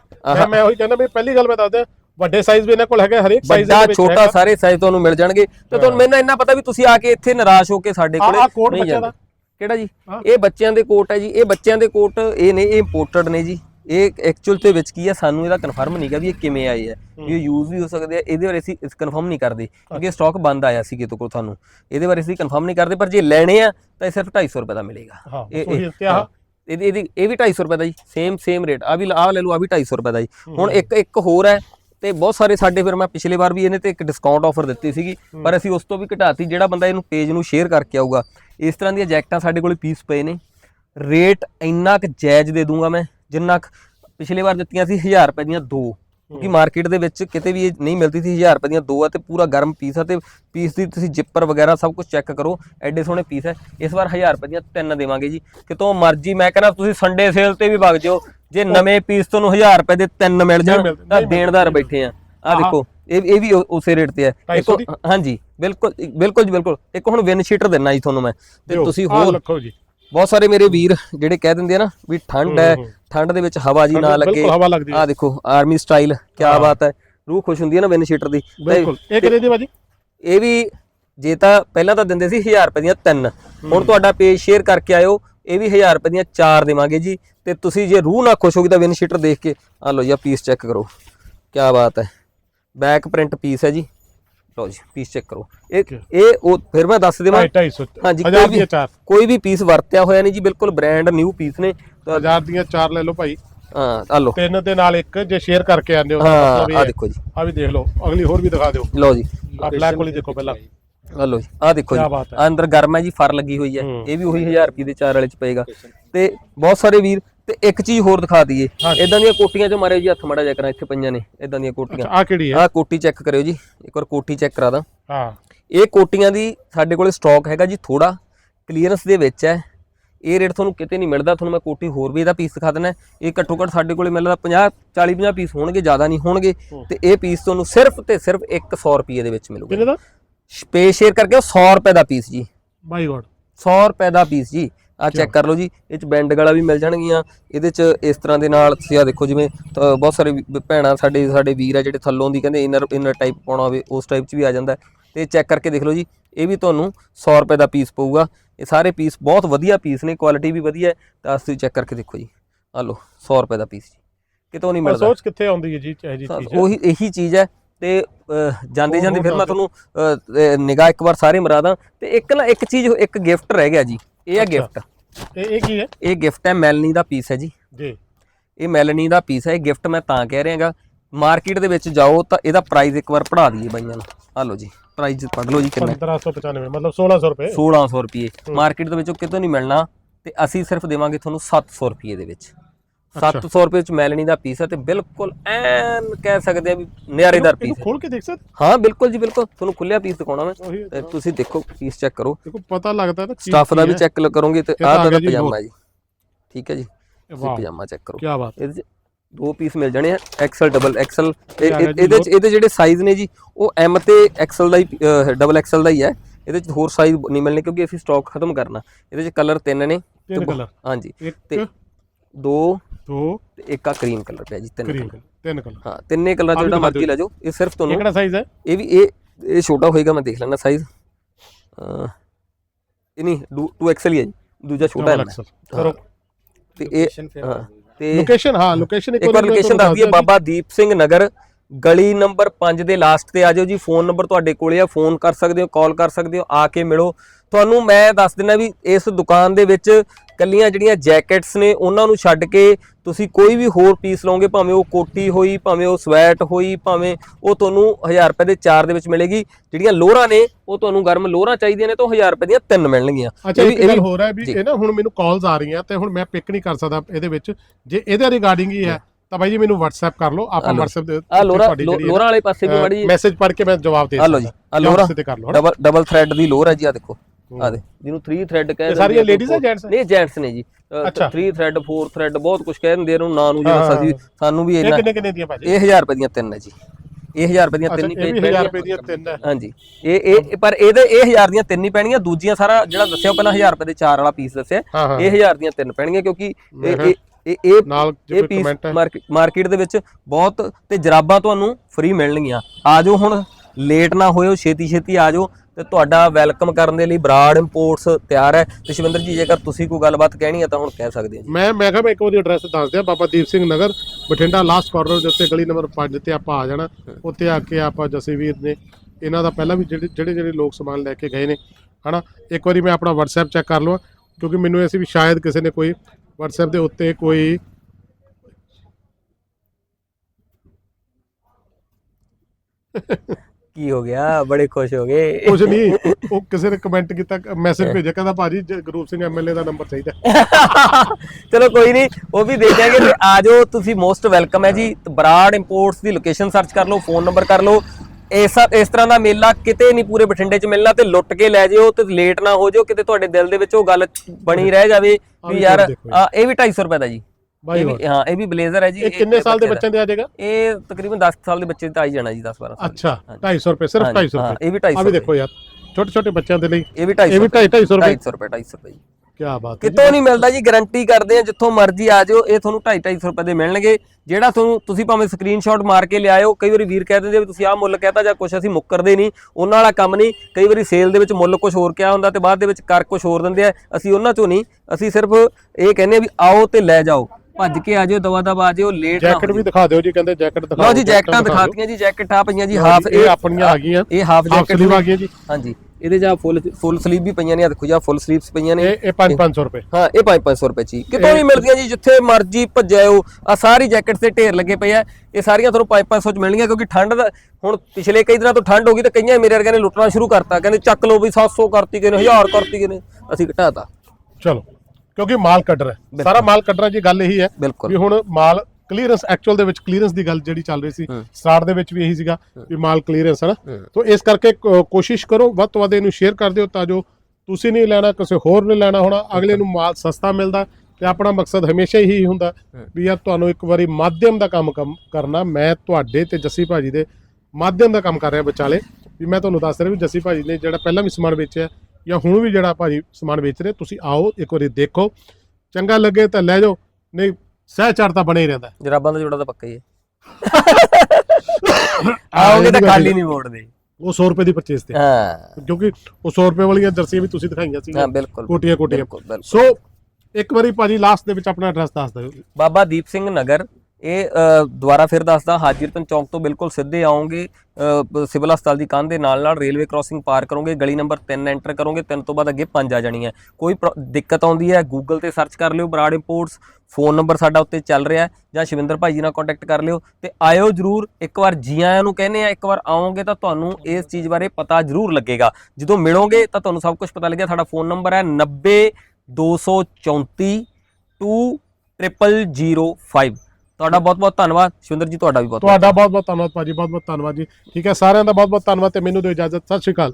ਮੈਂ ਉਹੀ ਕਹਿੰਦਾ ਵੀ ਪਹਿਲੀ ਗੱਲ ਮੈਂ ਦੱਸਦਾ ਵੱਡੇ ਸਾਈਜ਼ ਵੀ ਇਹਨਾਂ ਕੋਲ ਹੈਗੇ ਹਰੇਕ ਸਾਈਜ਼ ਵੱਡਾ ਛੋਟਾ ਸਾਰੇ ਸਾਈਜ਼ ਤੁਹਾਨੂੰ ਮਿਲ ਜਾਣਗੇ। ਤੇ ਤੁਹਾਨੂੰ ਮੈਨੂੰ ਇੰਨਾ ਪਤਾ ਵੀ ਤੁਸੀਂ ਆ ਕੇ ਇੱਥੇ ਨਿਰਾਸ਼ ਹੋ ਕੇ ਸਾਡੇ ਆਹ- ਕੋਲੇ ਆਹ ਕੋਟ ਨਹੀਂ ਬੱਚਿਆਂ ਜਾਂਦੇ। ਕਿਹੜਾ ਜੀ? ਹਾਂ। ਇਹ ਬੱਚਿਆਂ ਦੇ ਕੋਟ ਹੈ ਜੀ। ਇਹ ਬੱਚਿਆਂ ਦੇ ਕੋਟ ਇਹ ਨੇ ਇਹ ਇੰਪੋਰਟਡ ਨੇ ਜੀ। ਇਹ ਐਕਚੁਅਲ ਦੇ ਵਿੱਚ ਕੀ ਹੈ? ਸਾਨੂੰ ਇਹਦਾ ਕਨਫਰਮ ਨਹੀਂਗਾ ਵੀ ਇਹ ਕਿਵੇਂ ਆਏ ਹੈ। ਵੀ ਇਹ ਯੂਜ਼ ਵੀ ਹੋ ਸਕਦੇ ਆ। ਇਹਦੇ ਬਾਰੇ ਅਸੀਂ ਕਨਫਰਮ ਨਹੀਂ ਕਰਦੇ। ਕਿਉਂਕਿ ਸਟਾਕ ਬੰਦ ਆਇਆ ਸੀ ਕਿਤੋਂ ਕੋਲ ਤੁਹਾਨੂੰ ਇਹਦੇ ਬਾਰੇ ਅਸੀਂ ਕਨਫਰਮ ਨਹੀਂ ਕਰਦੇ ਪਰ ਜੇ ਲੈਣੇ ਆ ਤਾਂ ਇਹ ਸਿਰਫ 250 ਰੁਪਏ ਦਾ ਮਿਲੇਗਾ। ਹਾਂ ਇਹ- ਇਹ- ਤੇ ਆਹ ਹਾਂ। ਇਹਦੀ ਇਹਦੀ ਇਹ ਵੀ 250 ਰੁਪਏ ਦਾ ਜੀ। ਸੇਮ ਸੇਮ ਰੇਟ ਆ ਵੀ ਆ ਲੈ ਲਓ ਆ ਵੀ 250 ਰੁਪਏ ਦਾ ਜੀ। ਹੁਣ ਇੱਕ ਇੱਕ ਹੋਰ ਹੈ। ਤੇ ਬਹੁਤ ਸਾਰੇ ਸਾਡੇ ਫਿਰ ਮੈਂ ਪਿਛਲੇ ਵਾਰ ਵੀ ਇਹਨੇ ਤੇ ਇੱਕ ਡਿਸਕਾਊਂਟ ਆਫਰ ਦਿੱਤੀ ਸੀਗੀ ਪਰ ਅਸੀਂ ਉਸ ਤੋਂ ਵੀ ਘਟਾਤੀ ਜਿਹੜਾ ਬੰਦਾ ਇਹਨੂੰ ਪੇਜ ਨੂੰ ਸ਼ੇਅਰ ਕਰਕੇ ਆਊਗਾ। ਇਸ ਤਰ੍ਹਾਂ ਦੀਆਂ ਜੈਕਟਾਂ ਸਾਡੇ ਕੋਲ ਪੀਸ ਪਏ ਨੇ। ਰੇਟ ਇੰਨਾ ਕੁ ਜਾਇਜ਼ ਦੇ ਦੂੰਗਾ ਮੈਂ ਜਿੰਨਾ ਕੁ ਪਿਛਲੇ ਵਾਰ ਦਿੱਤੀਆਂ ਸੀ 1000 ਰੁਪਏ ਦੀਆਂ ਦੋ। ਕਿਉਂਕਿ ਮਾਰਕੀਟ ਦੇ ਵਿੱਚ ਕਿਤੇ ਵੀ ਇਹ ਨਹੀਂ ਮਿਲਦੀ ਸੀ 1000 ਰੁਪਏ ਦੀਆਂ ਦੋ ਆ ਤੇ ਪੂਰਾ ਗਰਮ ਪੀਸ ਆ ਤੇ ਪੀਸ ਦੀ ਤੁਸੀਂ ਜਿੱਪਰ ਵਗੈਰਾ ਸਭ ਕੁਝ ਚੈੱਕ ਕਰੋ ਐਡੇ ਸੋਹਣੇ ਪੀਸ ਹੈ ਇਸ ਵਾਰ 1000 ਰੁਪਏ ਦੀਆਂ ਤਿੰਨ ਦੇਵਾਂਗੇ ਜੀ। ਕਿਤੋਂ ਮਰਜ਼ੀ ਮੈਂ ਕਹਿੰਦਾ ਤੁਸੀਂ ਸੰਡੇ ਸੇਲ ਤੇ ਵੀ ਵਗ ਜਿਓ। ਜੇ ਨਵੇਂ ਪੀਸ ਤੁਹਾਨੂੰ 1000 ਰੁਪਏ ਦੇ ਤਿੰਨ ਮਿਲ ਜਾਣ ਤਾਂ ਦੇਣਦਾਰ ਬੈਠੇ ਆ। ਆ। ਦੇਖੋ ਇਹ ਇਹ ਵੀ ਉਸੇ ਰੇਟ ਤੇ ਹੈ। ਇੱਕ 250 ਦੀ? ਹਾਂਜੀ ਬਿਲਕੁਲ ਬਿਲਕੁਲ ਜੀ ਬਿਲਕੁਲ। ਇੱਕ ਹੁਣ ਵਿਨ ਸ਼ੀਟਰ ਦੇਣਾ ਜੀ ਤੁਹਾਨੂੰ ਮੈਂ। ਤੇ ਤੁਸੀਂ ਹੋਰ ਰੱਖੋ ਜੀ। ਬਹੁਤ ਸਾਰੇ ਮੇਰੇ ਵੀਰ ਜਿਹੜੇ ਕਹਿ ਦਿੰਦੇ ਆ ਨਾ ਵੀ ਠੰਡ ਹੈ। ਠੰਡ ਦੇ ਵਿੱਚ ਹਵਾ ਜੀ ਨਾ ਲੱਗੇ। ਆ ਦੇਖੋ ਆਰਮੀ ਸਟਾਈਲ ਕੀ ਬਾਤ ਹੈ। ਰੂਹ ਖੁਸ਼ ਹੁੰਦੀ ਹੈ ਨਾ ਵਿਨ ਸ਼ੀਟਰ ਦੀ। ਬਿਲਕੁਲ। ਇਹ ਦੀ ਭਾਜੀ? ਇਹ ਵੀ ਜੇ ਤਾਂ ਪਹਿਲਾਂ ਤਾਂ ਦਿੰਦੇ ਸੀ 1000 ਰੁਪਏ ਦੀਆਂ ਤਿੰਨ। ਹੁਣ ਤੁਹਾਡਾ ਪੇਜ ਸ਼ੇਅਰ ਕਰਕੇ ਆਇਓ। ਇਹ ਵੀ 1000 ਰੁਪਏ ਦੀਆਂ ਚਾਰ ਦੇਵਾਂਗੇ ਜੀ। ਤੇ ਤੁਸੀਂ ਜੇ ਰੂਹ ਨਾ ਖੁਸ਼ ਹੋਗੀ ਤਾਂ ਵਿਨ ਸ਼ੀਟਰ ਦੇਖ ਕੇ ਆ ਲਓ ਜੀ ਪੀਸ ਚੈੱਕ ਕਰੋ। ਕੀ ਬਾਤ ਹੈ। ਬੈਕ ਪ੍ਰਿੰਟ ਪੀਸ ਹੈ ਜੀ। ਲਓ ਜੀ ਪੀਸ ਚੈੱਕ ਕਰੋ। ਇਹ ਇਹ ਉਹ ਫਿਰ ਮੈਂ ਦੱਸ ਦੇਵਾਂ। 250 ਹਾਂਜੀ, ਕੋਈ ਵੀ- ਕੋਈ ਵੀ ਪੀਸ ਵਰਤਿਆ ਹੋਇਆ ਨਹੀਂ ਜੀ ਬਿਲਕੁਲ ਬ੍ਰਾਂਡ ਨਿਊ ਪੀਸ ਨੇ। ਤਾਂ ਹਜ਼ਾਰ ਦੀਆਂ ਚਾਰ ਲੈ ਲਓ ਭਾਈ। ਹਾਂ ਆ ਲਓ। ਤਿੰਨ ਦੇ ਨਾਲ ਇੱਕ ਜੇ ਸ਼ੇਅਰ ਕਰਕੇ ਆਉਂਦੇ ਹੋ ਹਾਂ ਆ ਦੇਖੋ ਜੀ। ਆ ਵੀ ਦੇਖ ਲਓ। ਅਗਲੀ ਹੋਰ ਵੀ ਦਿਖਾ ਦਿਓ। ਲਓ ਜੀ। ਆ ਬਲੈਕ ਵਾਲੀ ਦੇਖੋ ਪਹਿਲਾਂ। ਆ ਜੀ ਆ ਦੇਖੋ ਜੀ। ਅੰਦਰ ਗਰਮ ਹੈ ਜੀ ਫਰ ਲੱਗੀ ਹੋਈ ਹੈ। ਇਹ ਵੀ ਉਹੀ 1000 ਰੁਪਏ ਦੇ ਚਾਰ ਵਾਲੇ ਚ ਪਏਗਾ। ਤੇ ਬਹੁਤ ਸਾਰੇ ਵੀਰ ਤੇ ਇੱਕ ਚੀਜ਼ ਹੋਰ ਦਿਖਾ ਦਈਏ। ਇਦਾਂ ਦੀਆਂ ਕੋਟੀਆਂ ਚ ਮਾਰੇ ਜੀ ਹੱਥ ਮੜਾ ਜਾ ਕਰਾਂ ਇੱਥੇ ਪਈਆਂ ਨੇ ਇਦਾਂ ਦੀਆਂ ਕੋਟੀਆਂ ਆ ਕਿਹੜੀ ਹੈ? ਆਹ ਕੋਟੀ ਚੈੱਕ ਕਰਿਓ ਜੀ ਇੱਕ ਵਾਰ ਕੋਟੀ ਚੈੱਕ ਕਰਾ ਦਾਂ। ਹਾਂ। ਇਹ ਕੋਟੀਆਂ ਦੀ ਸਾਡੇ ਕੋਲੇ ਸਟਾਕ ਹੈਗਾ ਜੀ ਥੋੜਾ ਕਲੀਅਰੈਂਸ ਦੇ ਵਿੱਚ ਹੈ। ਇਹ ਰੇਟ ਤੁਹਾਨੂੰ ਕਿਤੇ ਨਹੀਂ ਮਿਲਦਾ ਤੁਹਾਨੂੰ ਮੈਂ ਕੋਟੀ ਹੋਰ ਵੀ ਇਹਦਾ ਪੀਸ ਦਿਖਾ ਦਿੰਦਾ। ਇਹ ਘੱਟੋ ਘੱਟ ਸਾਡੇ ਕੋਲੇ ਮਿਲਦਾ 50 40 50 ਪੀਸ ਹੋਣਗੇ ਜ਼ਿਆਦਾ ਨਹੀਂ ਹੋਣਗੇ। ਤੇ ਇਹ ਪੀਸ ਤੁਹਾਨੂੰ ਸਿਰਫ ਤੇ ਸਿਰਫ 100 ਰੁਪਏ ਦੇ ਵਿੱਚ ਮਿਲੂਗਾ। ਕਿੰਨੇ ਦਾ? ਸਪੇਸ ਸ਼ੇਅਰ ਕਰਕੇ ਉਹ 100 ਰੁਪਏ ਦਾ ਪੀਸ ਜੀ। ਮਾਈ ਗੋਡ 100 ਰੁਪਏ ਦਾ ਪੀਸ ਜੀ। ਆ ਚੈੱਕ ਕਰ ਲਓ ਜੀ। ਇਹ ਚ ਬੈਂਡ ਗਲਾ ਵੀ ਮਿਲ ਜਾਣਗੀਆਂ। ਇਹਦੇ ਚ ਇਸ ਤਰ੍ਹਾਂ ਦੇ ਨਾਲ ਤੁਸੀਂ ਆ ਦੇਖੋ ਜਿਵੇਂ ਬਹੁਤ ਸਾਰੇ ਭੈਣਾਂ ਸਾਡੇ ਸਾਡੇ ਵੀਰ ਆ ਜਿਹੜੇ ਥੱਲੋਂ ਦੀ ਕਹਿੰਦੇ ਇਨਰ ਇਨਰ ਟਾਈਪ ਪਾਉਣਾ ਹੋਵੇ ਉਸ ਟਾਈਪ ਚ ਵੀ ਆ ਜਾਂਦਾ। ਤੇ ਚੈੱਕ ਕਰਕੇ ਦੇਖ ਲਓ ਜੀ। ਇਹ ਵੀ ਤੁਹਾਨੂੰ 100 ਰੁਪਏ ਦਾ ਪੀਸ ਪਊਗਾ। ਇਹ ਸਾਰੇ ਪੀਸ ਬਹੁਤ ਵਧੀਆ ਪੀਸ ਨੇ। ਕੁਆਲਿਟੀ ਵੀ ਵਧੀਆ ਤਾਂ ਤੁਸੀਂ ਚੈੱਕ ਕਰਕੇ ਦੇਖੋ ਜੀ। ਆ ਲਓ 100 ਰੁਪਏ ਦਾ ਪੀਸ ਜੀ। ਕਿਤੋਂ ਨਹੀਂ ਮਿਲਦਾ। ਸੋਚ ਕਿੱਥੇ ਆਉਂਦੀ ਹੈ ਜੀ ਇਹ ਜੀ ਚੀਜ਼? ਉਹੀ ਇਹੀ ਚੀਜ਼ ਹੈ। ਤੇ ਜਾਂਦੇ ਜਾਂਦੇ ਫਿਰ ਮੈਂ ਤੁਹਾਨੂੰ ਨਿਗਾਹ ਇੱਕ ਵਾਰ ਸਾਰੇ ਮਰਾ ਦਾਂ। ਤੇ ਇੱਕ ਨਾ ਇੱਕ ਚੀਜ਼ ਇੱਕ ਗਿਫਟ ਰਹਿ ਗਿਆ ਜੀ। ਇਹ ਹੈ। ਗਿਫਟ ਇਹ ਇਹ ਕੀ ਹੈ? ਇਹ ਗਿਫਟ ਹੈ ਮੈਲਨੀ ਦਾ ਪੀਸ ਹੈ ਜੀ। ਜੀ। ਇਹ ਮੈਲਨੀ ਦਾ ਪੀਸ ਹੈ ਇਹ ਗਿਫਟ ਮੈਂ ਤਾਂ ਕਹਿ ਰਿਹਾਗਾ। ਮਾਰਕੀਟ ਦੇ ਵਿੱਚ ਜਾਓ ਤਾਂ ਇਹਦਾ ਪ੍ਰਾਈਸ ਇੱਕ ਵਾਰ ਪੜਾ ਦਈਏ ਬਾਈਆਂ ਨੂੰ। ਆ ਲਓ ਜੀ ਪ੍ਰਾਈਸ ਪੜ ਲਓ ਜੀ ਕਿੰਨਾ। 1595 ਮਤਲਬ 1600 ਰੁਪਏ। 1600 ਰੁਪਏ। ਮਾਰਕੀਟ ਦੇ ਵਿੱਚੋਂ ਕਿਤੋਂ ਨਹੀਂ ਮਿਲਣਾ। ਤੇ ਅਸੀਂ ਸਿਰਫ ਦੇਵਾਂਗੇ ਤੁਹਾਨੂੰ 700 ਰੁਪਏ ਦੇ ਵਿੱਚ। 700 ਰੁਪਏ ਚ ਮੈਲਣੀ ਦਾ ਪੀਸ ਹੈ ਤੇ ਬਿਲਕੁਲ ਐਨ ਕਹਿ ਸਕਦੇ ਆ ਵੀ ਨਿਆਰੇਦਾਰ ਪੀਸ ਖੋਲ ਕੇ ਦੇਖ ਸਕਦੇ ਹਾਂ ਬਿਲਕੁਲ ਜੀ ਬਿਲਕੁਲ। ਤੁਹਾਨੂੰ ਖੁੱਲਿਆ ਪੀਸ ਦਿਖਾਉਣਾ ਮੈਂ। ਤੇ ਤੁਸੀਂ ਦੇਖੋ ਪੀਸ ਚੈੱਕ ਕਰੋ। ਦੇਖੋ ਪਤਾ ਲੱਗਦਾ ਕੀ ਸਟਾਫ ਦਾ ਵੀ। ਚੈੱਕ ਕਰੋਗੇ ਤੇ ਆਹ ਜੀ ਪਜਾਮਾ ਜੀ। ਠੀਕ ਹੈ ਜੀ। ਤੁਸੀਂ ਪਜਾਮਾ ਚੈੱਕ ਕਰੋ। ਕੀ ਬਾਤ। ਇਹਦੇ ਚ ਦੋ ਪੀਸ ਮਿਲ ਜਾਣੇ ਆ ਐਕਸਲ ਡਬਲ ਐਕਸਲ ਇਹਦੇ ਚ ਇਹਦੇ ਜਿਹੜੇ ਸਾਈਜ਼ ਨੇ ਜੀ ਉਹ ਐਮ ਤੇ ਐਕਸਲ ਦਾ ਹੀ ਡਬਲ ਐਕਸਲ ਦਾ ਹੀ ਹੈ। ਇਹਦੇ ਚ ਹੋਰ ਸਾਈਜ਼ ਨਹੀਂ ਮਿਲਣੇ ਕਿਉਂਕਿ ਅਸੀਂ ਸਟਾਕ ਖਤਮ ਕਰਨਾ। ਇਹਦੇ ਚ ਕਲਰ ਤਿੰਨ ਨੇ। ਤਿੰਨ ਕਲਰ ਹਾਂਜੀ। ਤੇ ਦੋ ਦੋ ਤੇ ਇੱਕ ਆ ਕਰੀਮ ਕਲਰ ਪਿਆ ਜੀ ਤਿੰਨ ਕਰੀਮ colour। ਤਿੰਨ ਕਲਰ ਹਾਂ ਤਿੰਨੇ ਕਲਰ ਆਹ ਵੀ ਜਿਹੜਾ ਦਿਖਾ ਮਰਜ਼ੀ ਲੈ ਜਾਓ ਇਹ ਸਿਰਫ ਇਹ ਤੁਹਾਨੂੰ ਕਿਹੜਾ ਸਾਈਜ਼ ਹੈ? ਇਹ ਵੀ ਇਹ ਇਹ ਛੋਟਾ ਹੋਏਗਾ ਮੈਂ ਦੇਖ ਲੈਣਾ ਸਾਈਜ਼ ਇਹ ਨਹੀਂ 2 ਐਕਸਲ ਹੀ ਹੈ ਜੀ ਦੂਜਾ ਛੋਟਾ ਹੈ। ਕਰੋ। ਤੇ ਇਹ ਹਾਂ ਤੇ ਲੋਕੇਸ਼ਨ ਹਾਂ ਲੋਕੇਸ਼ਨ ਇੱਕ ਵਾਰ ਲੋਕੇਸ਼ਨ ਦੱਸ ਦਈਏ ਬਾਬਾ ਦੀਪ ਸਿੰਘ ਨਗਰ ਗਲੀ ਨੰਬਰ 5 ਦੇ ਲਾਸਟ ਤੇ ਆ ਜਾਓ ਜੀ ਫੋਨ ਨੰਬਰ ਤੁਹਾਡੇ ਕੋਲੇ ਆ ਫੋਨ ਕਰ ਸਕਦੇ ਹੋ ਕਾਲ ਕਰ ਸਕਦੇ ਹੋ ਆ ਕੇ ਮਿਲੋ। ਤੁਹਾਨੂੰ ਮੈਂ ਦੱਸ ਦਿੰਦਾ ਵੀ ਇਸ ਦੁਕਾਨ ਦੇ ਵਿੱਚ ਕੱਲੀਆਂ ਜਿਹੜੀਆਂ ਜੈਕਟਸ ਨੇ ਉਹਨਾਂ ਨੂੰ ਛੱਡ ਕੇ ਤੁਸੀਂ ਕੋਈ ਵੀ ਹੋਰ ਪੀਸ ਲਓਗੇ ਭਾਵੇਂ ਉਹ ਕੋਟੀ ਹੋਈ ਭਾਵੇਂ ਉਹ ਸਵੈਟ ਹੋਈ ਭਾਵੇਂ ਉਹ ਤੁਹਾਨੂੰ 1000 ਰੁਪਏ ਦੇ ਚਾਰ ਦੇ ਵਿੱਚ ਮਿਲੇਗੀ ਜਿਹੜੀਆਂ ਲੋਹਰਾਂ ਨੇ ਉਹ ਤੁਹਾਨੂੰ ਗਰਮ ਲੋਹਰਾਂ ਚਾਹੀਦੀਆਂ ਨੇ ਤਾਂ ਉਹ 1000 ਰੁਪਏ ਦੀਆਂ ਤਿੰਨ ਮਿਲਣਗੀਆਂ। ਅੱਛਾ ਇਹ ਗੱਲ ਹੋ ਰਿਹਾ ਹੈ ਵੀ। ਇਹ ਨਾ ਹੁਣ ਮੈਨੂੰ ਕਾਲਸ ਆ ਰਹੀਆਂ ਤੇ ਹੁਣ ਮੈਂ ਪਿਕ ਨਹੀਂ ਕਰ ਸਕਦਾ ਇਹਦੇ ਵਿੱਚ। ਜੇ ਇਹਦੇ ਰਿਗਾਰਡਿੰਗ ਹੀ ਹੈ ਤਾਂ ਬਾਈ ਜੀ ਮੈਨੂੰ WhatsApp ਕਰ ਲਓ ਆਪਾਂ। WhatsApp ਦੇ ਆ ਲੋਹਰਾ ਲੋਹਰਾਂ ਵਾਲੇ ਪਾਸੇ ਵੀ ਮੜੀ ਮੈਸੇਜ ਪੜ੍ਹ ਕੇ ਮੈਂ ਜਵਾਬ ਦੇ ਆ ਲਓ ਜੀ ਆ ਲਓ ਡਬਲ ਡਬਲ ਥ੍ਰੈਡ ਦੀ ਲੋਹਰ ਹੈ ਜੀ ਆ ਦੇਖੋ। ਆ ਦੇ ਜਿਹਨੂੰ 3 ਥ੍ਰੈਡ ਕਹਿ ਇਹ ਸਾਰੀਆਂ ladies ਆ, ਆ? ਨਹੀਂ ਜੈਂਟਸ ਨੇ ਜੀ। ਅੱਛਾ। 3 ਥ੍ਰੈਡ 4 ਥ੍ਰੈਡ ਬਹੁਤ ਕੁਝ ਕਹਿ ਦਿੰਦੇ ਇਹਨੂੰ ਨਾਂ ਨੂੰ ਜਿਹੜਾ ਅਸੀਂ ਸਾਨੂੰ ਵੀ ਇਹ ਇੰਨਾ ਕਿੰਨੇ ਕਿੰਨੇ ਦੀਆਂ ਭਾਜੀ? ਇਹ 1000 ਰੁਪਏ ਦੀਆਂ ਤਿੰਨ ਹੈ ਜੀ। ਇਹ 1000 ਰੁਪਏ ਦੀਆਂ ਤਿੰਨ ਹੀ ਇਹ ਵੀ ਪੈ- 1000 ਪੈਣਗੀਆਂ। ਰੁਪਏ ਦੀਆਂ ਤਿੰਨ ਹੈ। ਹਾਂਜੀ। ਇਹ ਇਹ ਪਰ ਇਹਦੇ ਇਹ 1000 ਦੀਆਂ ਤਿੰਨ ਹੀ ਪੈਣਗੀਆਂ ਦੂਜੀਆਂ ਸਾਰਾ ਜਿਹੜਾ ਦੱਸਿਆ ਪਹਿਲਾਂ 1000 ਰੁਪਏ ਦੇ ਚਾਰ ਵਾਲਾ ਪੀਸ ਦੱਸਿਆ। ਇਹ 1000 ਦੀਆਂ ਤਿੰਨ ਪੈਣਗੀਆਂ ਕਿਉਂਕਿ ਇਹ ਇਹ ਇਹ ਨਾਲ ਇਹ ਪੀਸ ਮਾਰਕੀਟ ਦੇ ਵਿੱਚ ਬਹੁਤ ਤੇ ਜਰਾਬਾਂ ਤੁਹਾਨੂੰ ਫ੍ਰੀ ਮਿਲਣਗੀਆਂ। ਆ ਜਾਓ ਹੁਣ ਲੇਟ ਨਾ ਹੋਇਓ ਛੇਤੀ ਛੇਤੀ ਆ ਜਾਓ। ਤੇ ਤੁਹਾਡਾ ਵੈਲਕਮ ਕਰਨ ਦੇ ਲਈ ਬਰਾੜ ਇੰਪੋਰਟਸ ਤਿਆਰ ਹੈ। ਤੇ ਜੀ, ਜੇਕਰ ਤੁਸੀਂ ਕੋਈ ਗੱਲਬਾਤ ਕਹਿਣੀ ਹੈ ਤਾਂ ਹੁਣ ਕਹਿ ਸਕਦੇ ਹੋ ਜੀ। ਮੈਂ ਮੈਂ ਕਿਹਾ ਮੈਂ ਇੱਕ ਵਾਰੀ ਐਡਰੈਸ ਦੱਸ ਦਿਆਂ, ਬਾਬਾ ਦੀਪ ਸਿੰਘ ਨਗਰ, ਬਠਿੰਡਾ ਲਾਸਟ ਕਾਰਨਰ ਦੇ ਉੱਤੇ ਗਲੀ ਨੰਬਰ 5 ਤੇ ਆਪਾਂ ਆ ਜਾਣਾ, ਉੱਥੇ ਆ ਕੇ ਆਪਾਂ ਜਸਵੀਰ ਨੇ ਇਹਨਾਂ ਦਾ ਪਹਿਲਾਂ ਵੀ ਜਿਹੜੇ ਜਿਹੜੇ ਜਿਹੜੇ ਲੋਕ ਸਮਾਨ ਲੈ ਕੇ ਗਏ ਨੇ, ਹਨਾ? ਇੱਕ ਵਾਰੀ ਮੈਂ ਆਪਣਾ WhatsApp ਚੈੱਕ ਕਰ ਲਵਾਂ, ਕਿਉਂਕਿ ਮੈਨੂੰ ਐਸੀ ਵੀ ਸ਼ਾਇਦ ਕਿਸੇ ਨੇ ਕੋਈ WhatsApp ਦੇ ਉੱਤੇ ਕੋਈ ਕੀ ਹੋ ਗਿਆ? ਬੜੇ ਖੁਸ਼ ਹੋ ਗਏ। ਕੁਝ ਨਹੀਂ ਉਹ ਕਿਸੇ ਨੇ ਕਮੈਂਟ ਕੀਤਾ ਮੈਸੇਜ ਭੇਜਿਆ ਕਹਿੰਦਾ ਭਾਜੀ ਗਰੂਪ ਸਿੰਘ ਐਮਐਲਏ ਦਾ ਨੰਬਰ ਚਾਹੀਦਾ। ਚਲੋ ਕੋਈ ਨਹੀਂ ਉਹ ਵੀ ਦੇ ਦਿਆਂਗੇ ਤੇ ਆ ਜਾਓ ਤੁਸੀਂ ਮੋਸਟ ਵੈਲਕਮ ਹੈ ਜੀ। ਬਰਾੜ ਇੰਪੋਰਟਸ ਦੀ ਲੋਕੇਸ਼ਨ ਸਰਚ ਕਰ ਲਓ ਫੋਨ ਨੰਬਰ ਕਰ ਲਓ। ਇਸ ਇਸ ਤਰ੍ਹਾਂ ਦਾ ਮੇਲਾ ਕਿਤੇ ਨਹੀਂ ਪੂਰੇ ਬਠਿੰਡੇ 'ਚ ਮਿਲਣਾ ਤੇ ਲੁੱਟ ਕੇ ਲੈ ਜਿਓ ਤੇ ਲੇਟ ਨਾ ਹੋ ਜਿਓ ਕਿਤੇ ਤੁਹਾਡੇ ਦਿਲ ਦੇ ਵਿੱਚ ਉਹ ਗੱਲ ਬਣੀ ਰਹਿ ਜਾਵੇ ਵੀ ਯਾਰ ਇਹ ਵੀ 250 ਰੁਪਏ ਦਾ ਜੀ। ਬਾਈ ਇਹ ਵੀ ਹਾਂ ਇਹ ਵੀ ਬਲੇਜ਼ਰ ਹੈ ਜੀ ਇਹ ਕਿੰਨੇ ਸਾਲ ਦੇ ਬੱਚੇ ਬੱਚਿਆਂ ਦੇ ਆ ਜਾਏਗਾ। ਇਹ ਤਕਰੀਬਨ 10 ਸਾਲ ਦੇ ਬੱਚੇ ਤੇ ਆ ਹੀ ਜਾਣਾ ਜੀ 10 12 ਸਾਲ ਅੱਛਾ 250 ਰੁਪਏ ਸਿਰਫ 250 ਹਾਂ ਰੁਪਏ। ਇਹ ਵੀ ਆ 250 ਵੀ ਦੇਖੋ ਯਾਰ ਛੋਟੇ ਛੋਟੇ ਬੱਚਿਆਂ ਦੇ ਲਈ। ਇਹ ਵੀ ਇਹ 250 ਵੀ 250 ਰੁਪਏ 250 ਰੁਪਏ। 250 ਰੁਪਏ ਕੀ ਬਾਤ ਹੈ। ਕਿਤੋਂ ਨਹੀਂ ਮਿਲਦਾ ਜੀ ਗਾਰੰਟੀ ਕਰਦੇ ਆ ਜਿੱਥੋਂ ਮਰਜ਼ੀ ਆ ਜਾਓ ਇਹ ਤੁਹਾਨੂੰ 2.5 250 ਰੁਪਏ ਦੇ ਮਿਲਣਗੇ। ਜਿਹੜਾ ਤੁਹਾਨੂੰ ਤੁਸੀਂ ਭਾਵੇਂ ਸਕਰੀਨਸ਼ਾਟ ਮਾਰ ਕੇ ਲਿਆਇਓ ਕਈ ਵਾਰੀ ਵੀਰ ਕਹਿ ਦਿੰਦੇ ਆ ਵੀ ਤੁਸੀਂ ਆਹ ਮੁੱਲ ਕਹਿਤਾ ਜਾਂ ਕੁਝ ਅਸੀਂ ਮੁੱਕਰਦੇ ਨਹੀਂ ਉਹਨਾਂ ਵਾਲਾ ਕੰਮ ਨਹੀਂ। ਕਈ ਵਾਰੀ ਸੇਲ ਦੇ ਵਿੱਚ ਮੁੱਲ ਕੁਝ ਹੋਰ ਕਿਹਾ ਹੁੰਦਾ ਤੇ ਬਾਅਦ ਦੇ ਵਿੱਚ ਕਰ ਕੁਝ ਹੋਰ ਦਿੰਦੇ ਆ। ਅਸੀਂ ਉਹਨਾਂ ਚੋਂ ਨਹੀਂ ਅਸੀਂ ਸਿਰਫ ਇਹ ਕਹਿੰਦੇ ਆ ਵੀ ਆਓ ਤੇ ਲੈ ਜਾਓ। ਭੱਜ ਕੇ ਆ ਜਾਓ ਦਵਾ ਦਵਾ ਆ ਜਾਓ ਲੇਟ ਨਾ ਜੈਕਟ ਵੀ ਦਿਖਾ ਦਿਓ ਜੀ ਕਹਿੰਦੇ ਜੈਕਟ ਦਿਖਾਓ ਲਓ ਜੀ ਜੈਕਟਾਂ। ਦਿਖਾਤੀਆਂ ਜੀ ਜੈਕਟ ਆ ਪਈਆਂ ਜੀ ਹਾਫ ਇਹ ਆਪਣੀਆਂ ਆ ਗਈਆਂ। ਇਹ ਹਾਫ ਜੈਕਟ ਸਲੀਵ ਆ ਗਈਆਂ ਜੀ। ਹਾਂਜੀ ਇਹਦੇ ਜਾਂ ਫੁੱਲ ਫੁੱਲ ਸਲੀਵ ਵੀ ਪਈਆਂ ਨੇ ਆ ਦੇਖੋ ਜੀ ਫੁੱਲ ਸਲੀਵਸ ਪਈਆਂ ਨੇ। ਇਹ ਇਹ 5-500 ਰੁਪਏ। ਹਾਂ ਇਹ 5-500 ਰੁਪਏ ਚ। ਕਿਤੋਂ ਨਹੀਂ ਮਿਲਦੀਆਂ ਜੀ ਜਿੱਥੇ ਮਰਜ਼ੀ ਭੱਜਾਓ। ਆ ਸਾਰੀ ਜੈਕਟਸ ਤੇ ਢੇਰ ਲੱਗੇ ਪਏ ਆ। ਇਹ ਸਾਰੀਆਂ ਤੁਹਾਨੂੰ 5-500 ਚ ਮਿਲਣਗੀਆਂ ਕਿਉਂਕਿ ਠੰਡ ਦਾ ਹੁਣ ਪਿਛਲੇ ਕਈ ਦਿਨਾਂ ਤੋਂ ਠੰਡ ਹੋ ਗਈ ਤੇ ਕਈਆਂ ਮੇਰੇ ਵਰਗਿਆਂ ਨੇ ਲੁੱਟਣਾ ਸ਼ੁਰੂ ਕਰਤਾ। ਕਹਿੰਦੇ ਚੱਕ ਲਓ ਵੀ 700 ਕਰਤੀ ਗਏ ਨੇ 1000 ਕਰਤੀ ਗਏ ਨੇ। ਅਸੀਂ ਘਟਾਤਾ। ਚਲੋ। ਕਿਉਂਕਿ ਮਾਲ ਕੱਢ ਰਿਹਾ ਸਾਰਾ ਮਾਲ ਕੱਢ ਰਿਹਾ ਜੀ ਗੱਲ ਇਹੀ ਹੈ ਵੀ ਹੁਣ ਮਾਲ ਕਲੀਅਰੈਂਸ ਐਕਚੁਅਲ ਦੇ ਵਿੱਚ ਕਲੀਅਰੈਂਸ ਦੀ ਗੱਲ ਜਿਹੜੀ ਚੱਲ ਰਹੀ ਸੀ। ਸਟਾਰਟ ਦੇ ਵਿੱਚ ਵੀ ਇਹੀ ਸੀਗਾ ਵੀ ਮਾਲ ਕਲੀਅਰੈਂਸ ਹੈ ਨਾ। ਤੋਂ ਇਸ ਕਰਕੇ ਕੋਸ਼ਿਸ਼ ਕਰੋ ਵੱਧ ਤੋਂ ਵੱਧ ਇਹਨੂੰ ਸ਼ੇਅਰ ਕਰ ਦਿਓ ਤਾਂ ਜੋ ਤੁਸੀਂ ਨਹੀਂ ਲੈਣਾ ਕਿਸੇ ਹੋਰ ਨੇ ਲੈਣਾ ਹੋਣਾ ਅਗਲੇ ਨੂੰ ਮਾਲ ਸਸਤਾ ਮਿਲਦਾ ਤੇ ਆਪਣਾ ਮਕਸਦ ਹਮੇਸ਼ਾ ਹੀ ਹੁੰਦਾ। ਵੀ ਯਾਰ ਤੁਹਾਨੂੰ ਇੱਕ ਵਾਰੀ ਮਾਧਿਅਮ ਦਾ ਕੰਮ ਕੰਮ ਕਰਨਾ ਮੈਂ ਤੁਹਾਡੇ ਤੇ ਜੱਸੀ ਭਾਜੀ ਦੇ ਮਾਧਿਅਮ ਦਾ ਕੰਮ ਕਰ ਰਿਹਾ ਵਿਚਾਲੇ ਵੀ ਮੈਂ ਤੁਹਾਨੂੰ ਦੱਸ ਰਿਹਾ ਵੀ ਜੱਸੀ ਭਾਜੀ ਨੇ ਜਿਹੜਾ ਪਹਿਲਾਂ ਵੀ ਸਮਾਨ ਵੇਚਿਆ ਜਾਂ ਹੁਣ ਵੀ ਜਿਹੜਾ ਭਾਜੀ ਸਮਾਨ ਵੇਚ ਰਹੇ ਤੁਸੀਂ ਆਓ ਇੱਕ ਵਾਰੀ ਦੇਖੋ। ਚੰਗਾ ਲੱਗੇ ਤਾਂ ਲੈ ਜਾਓ ਨਹੀਂ ਸਹਿਚਾਰ ਤਾਂ ਬਣੇ ਹੀ ਰਹਿੰਦਾ। ਜਰਾਬਾਂ ਦਾ ਜੋੜਾ ਤਾਂ ਪੱਕਾ ਹੀ ਹੈ। ਆਓਗੇ ਤਾਂ ਖਾਲੀ ਨਹੀਂ ਮੋੜਦੇ। ਉਹ 100 ਰੁਪਏ ਦੀ ਪਰਚੇਸ ਤੇ। ਹਾਂ। ਕਿਉਂਕਿ ਉਹ 100 ਰੁਪਏ ਵਾਲੀਆਂ ਜਰਸੀਆਂ ਵੀ ਤੁਸੀਂ ਦਿਖਾਈਆਂ ਸੀ। ਹਾਂ ਬਿਲਕੁਲ ਕੋਟੀਆਂ ਕੋਟੀਆਂ। ਸੋ ਇੱਕ ਵਾਰੀ ਭਾਜੀ ਲਾਸਟ ਦੇ ਵਿੱਚ ਆਪਣਾ ਐਡਰੈਸ ਦੱਸ ਦਿਓ। ਬਾਬਾ ਦੀਪ ਸਿੰਘ ਨਗਰ ਇਹ ਦੁਬਾਰਾ ਫਿਰ ਦੱਸਦਾ, ਹਾਜੀਰਤਨ ਚੌਂਕ ਤੋਂ ਬਿਲਕੁਲ ਸਿੱਧੇ ਆਓਗੇ ਸਿਵਲ ਹਸਪਤਾਲ ਦੀ ਕੰਧ ਦੇ ਨਾਲ ਨਾਲ ਰੇਲਵੇ ਕ੍ਰਾਸਿੰਗ ਪਾਰ ਕਰੋਗੇ, ਗਲੀ ਨੰਬਰ 3 ਐਂਟਰ ਕਰੋਗੇ 3 ਤੋਂ ਬਾਅਦ ਅੱਗੇ 5 ਆ ਜਾਣੀ ਹੈ। ਕੋਈ ਪ੍ਰੋ- ਦਿੱਕਤ ਆਉਂਦੀ ਹੈ ਗੂਗਲ ਤੇ ਸਰਚ ਕਰ ਲਿਓ, ਬਰਾੜ ਇੰਪੋਰਟਸ ਫੋਨ ਨੰਬਰ ਸਾਡਾ ਉੱਤੇ ਚੱਲ ਰਿਹਾ ਜਾਂ ਸ਼ਿਵਿੰਦਰ ਭਾਈ ਜੀ ਨਾਲ ਕੰਟੈਕਟ ਕਰ ਲਿਓ, ਤੇ ਆਇਓ ਜਰੂਰ, ਇੱਕ ਵਾਰ ਜੀ ਆਇਆਂ ਨੂੰ ਕਹਿੰਦੇ ਆ ਇੱਕ ਵਾਰ ਆਓਗੇ ਤਾਂ ਤੁਹਾਨੂੰ ਇਸ ਚੀਜ਼ ਬਾਰੇ ਪਤਾ ਜਰੂਰ ਲੱਗੇਗਾ। ਜਦੋਂ ਮਿਲੋਗੇ ਤਾਂ ਤੁਹਾਨੂੰ ਸਭ ਕੁਝ ਪਤਾ ਲੱਗਿਆ ਸਾਡਾ ਫੋਨ ਨੰਬਰ ਹੈ 90 234 2 0005 ਤੁਹਾਡਾ ਬਹੁਤ ਬਹੁਤ ਧੰਨਵਾਦ। ਸ਼ਿੰਦਰ ਜੀ, ਤੁਹਾਡਾ ਵੀ ਬਹੁਤ ਤੁਹਾਡਾ ਬਹੁਤ ਬਹੁਤ ਧੰਨਵਾਦ, ਭਾਜੀ, ਬਹੁਤ ਬਹੁਤ ਧੰਨਵਾਦ ਜੀ। ਠੀਕ ਹੈ, ਸਾਰਿਆਂ ਦਾ ਬਹੁਤ ਬਹੁਤ ਧੰਨਵਾਦ ਤੇ ਮੈਨੂੰ ਦਿਓ ਇਜਾਜ਼ਤ। ਸਤਿ ਸ਼੍ਰੀ ਅਕਾਲ।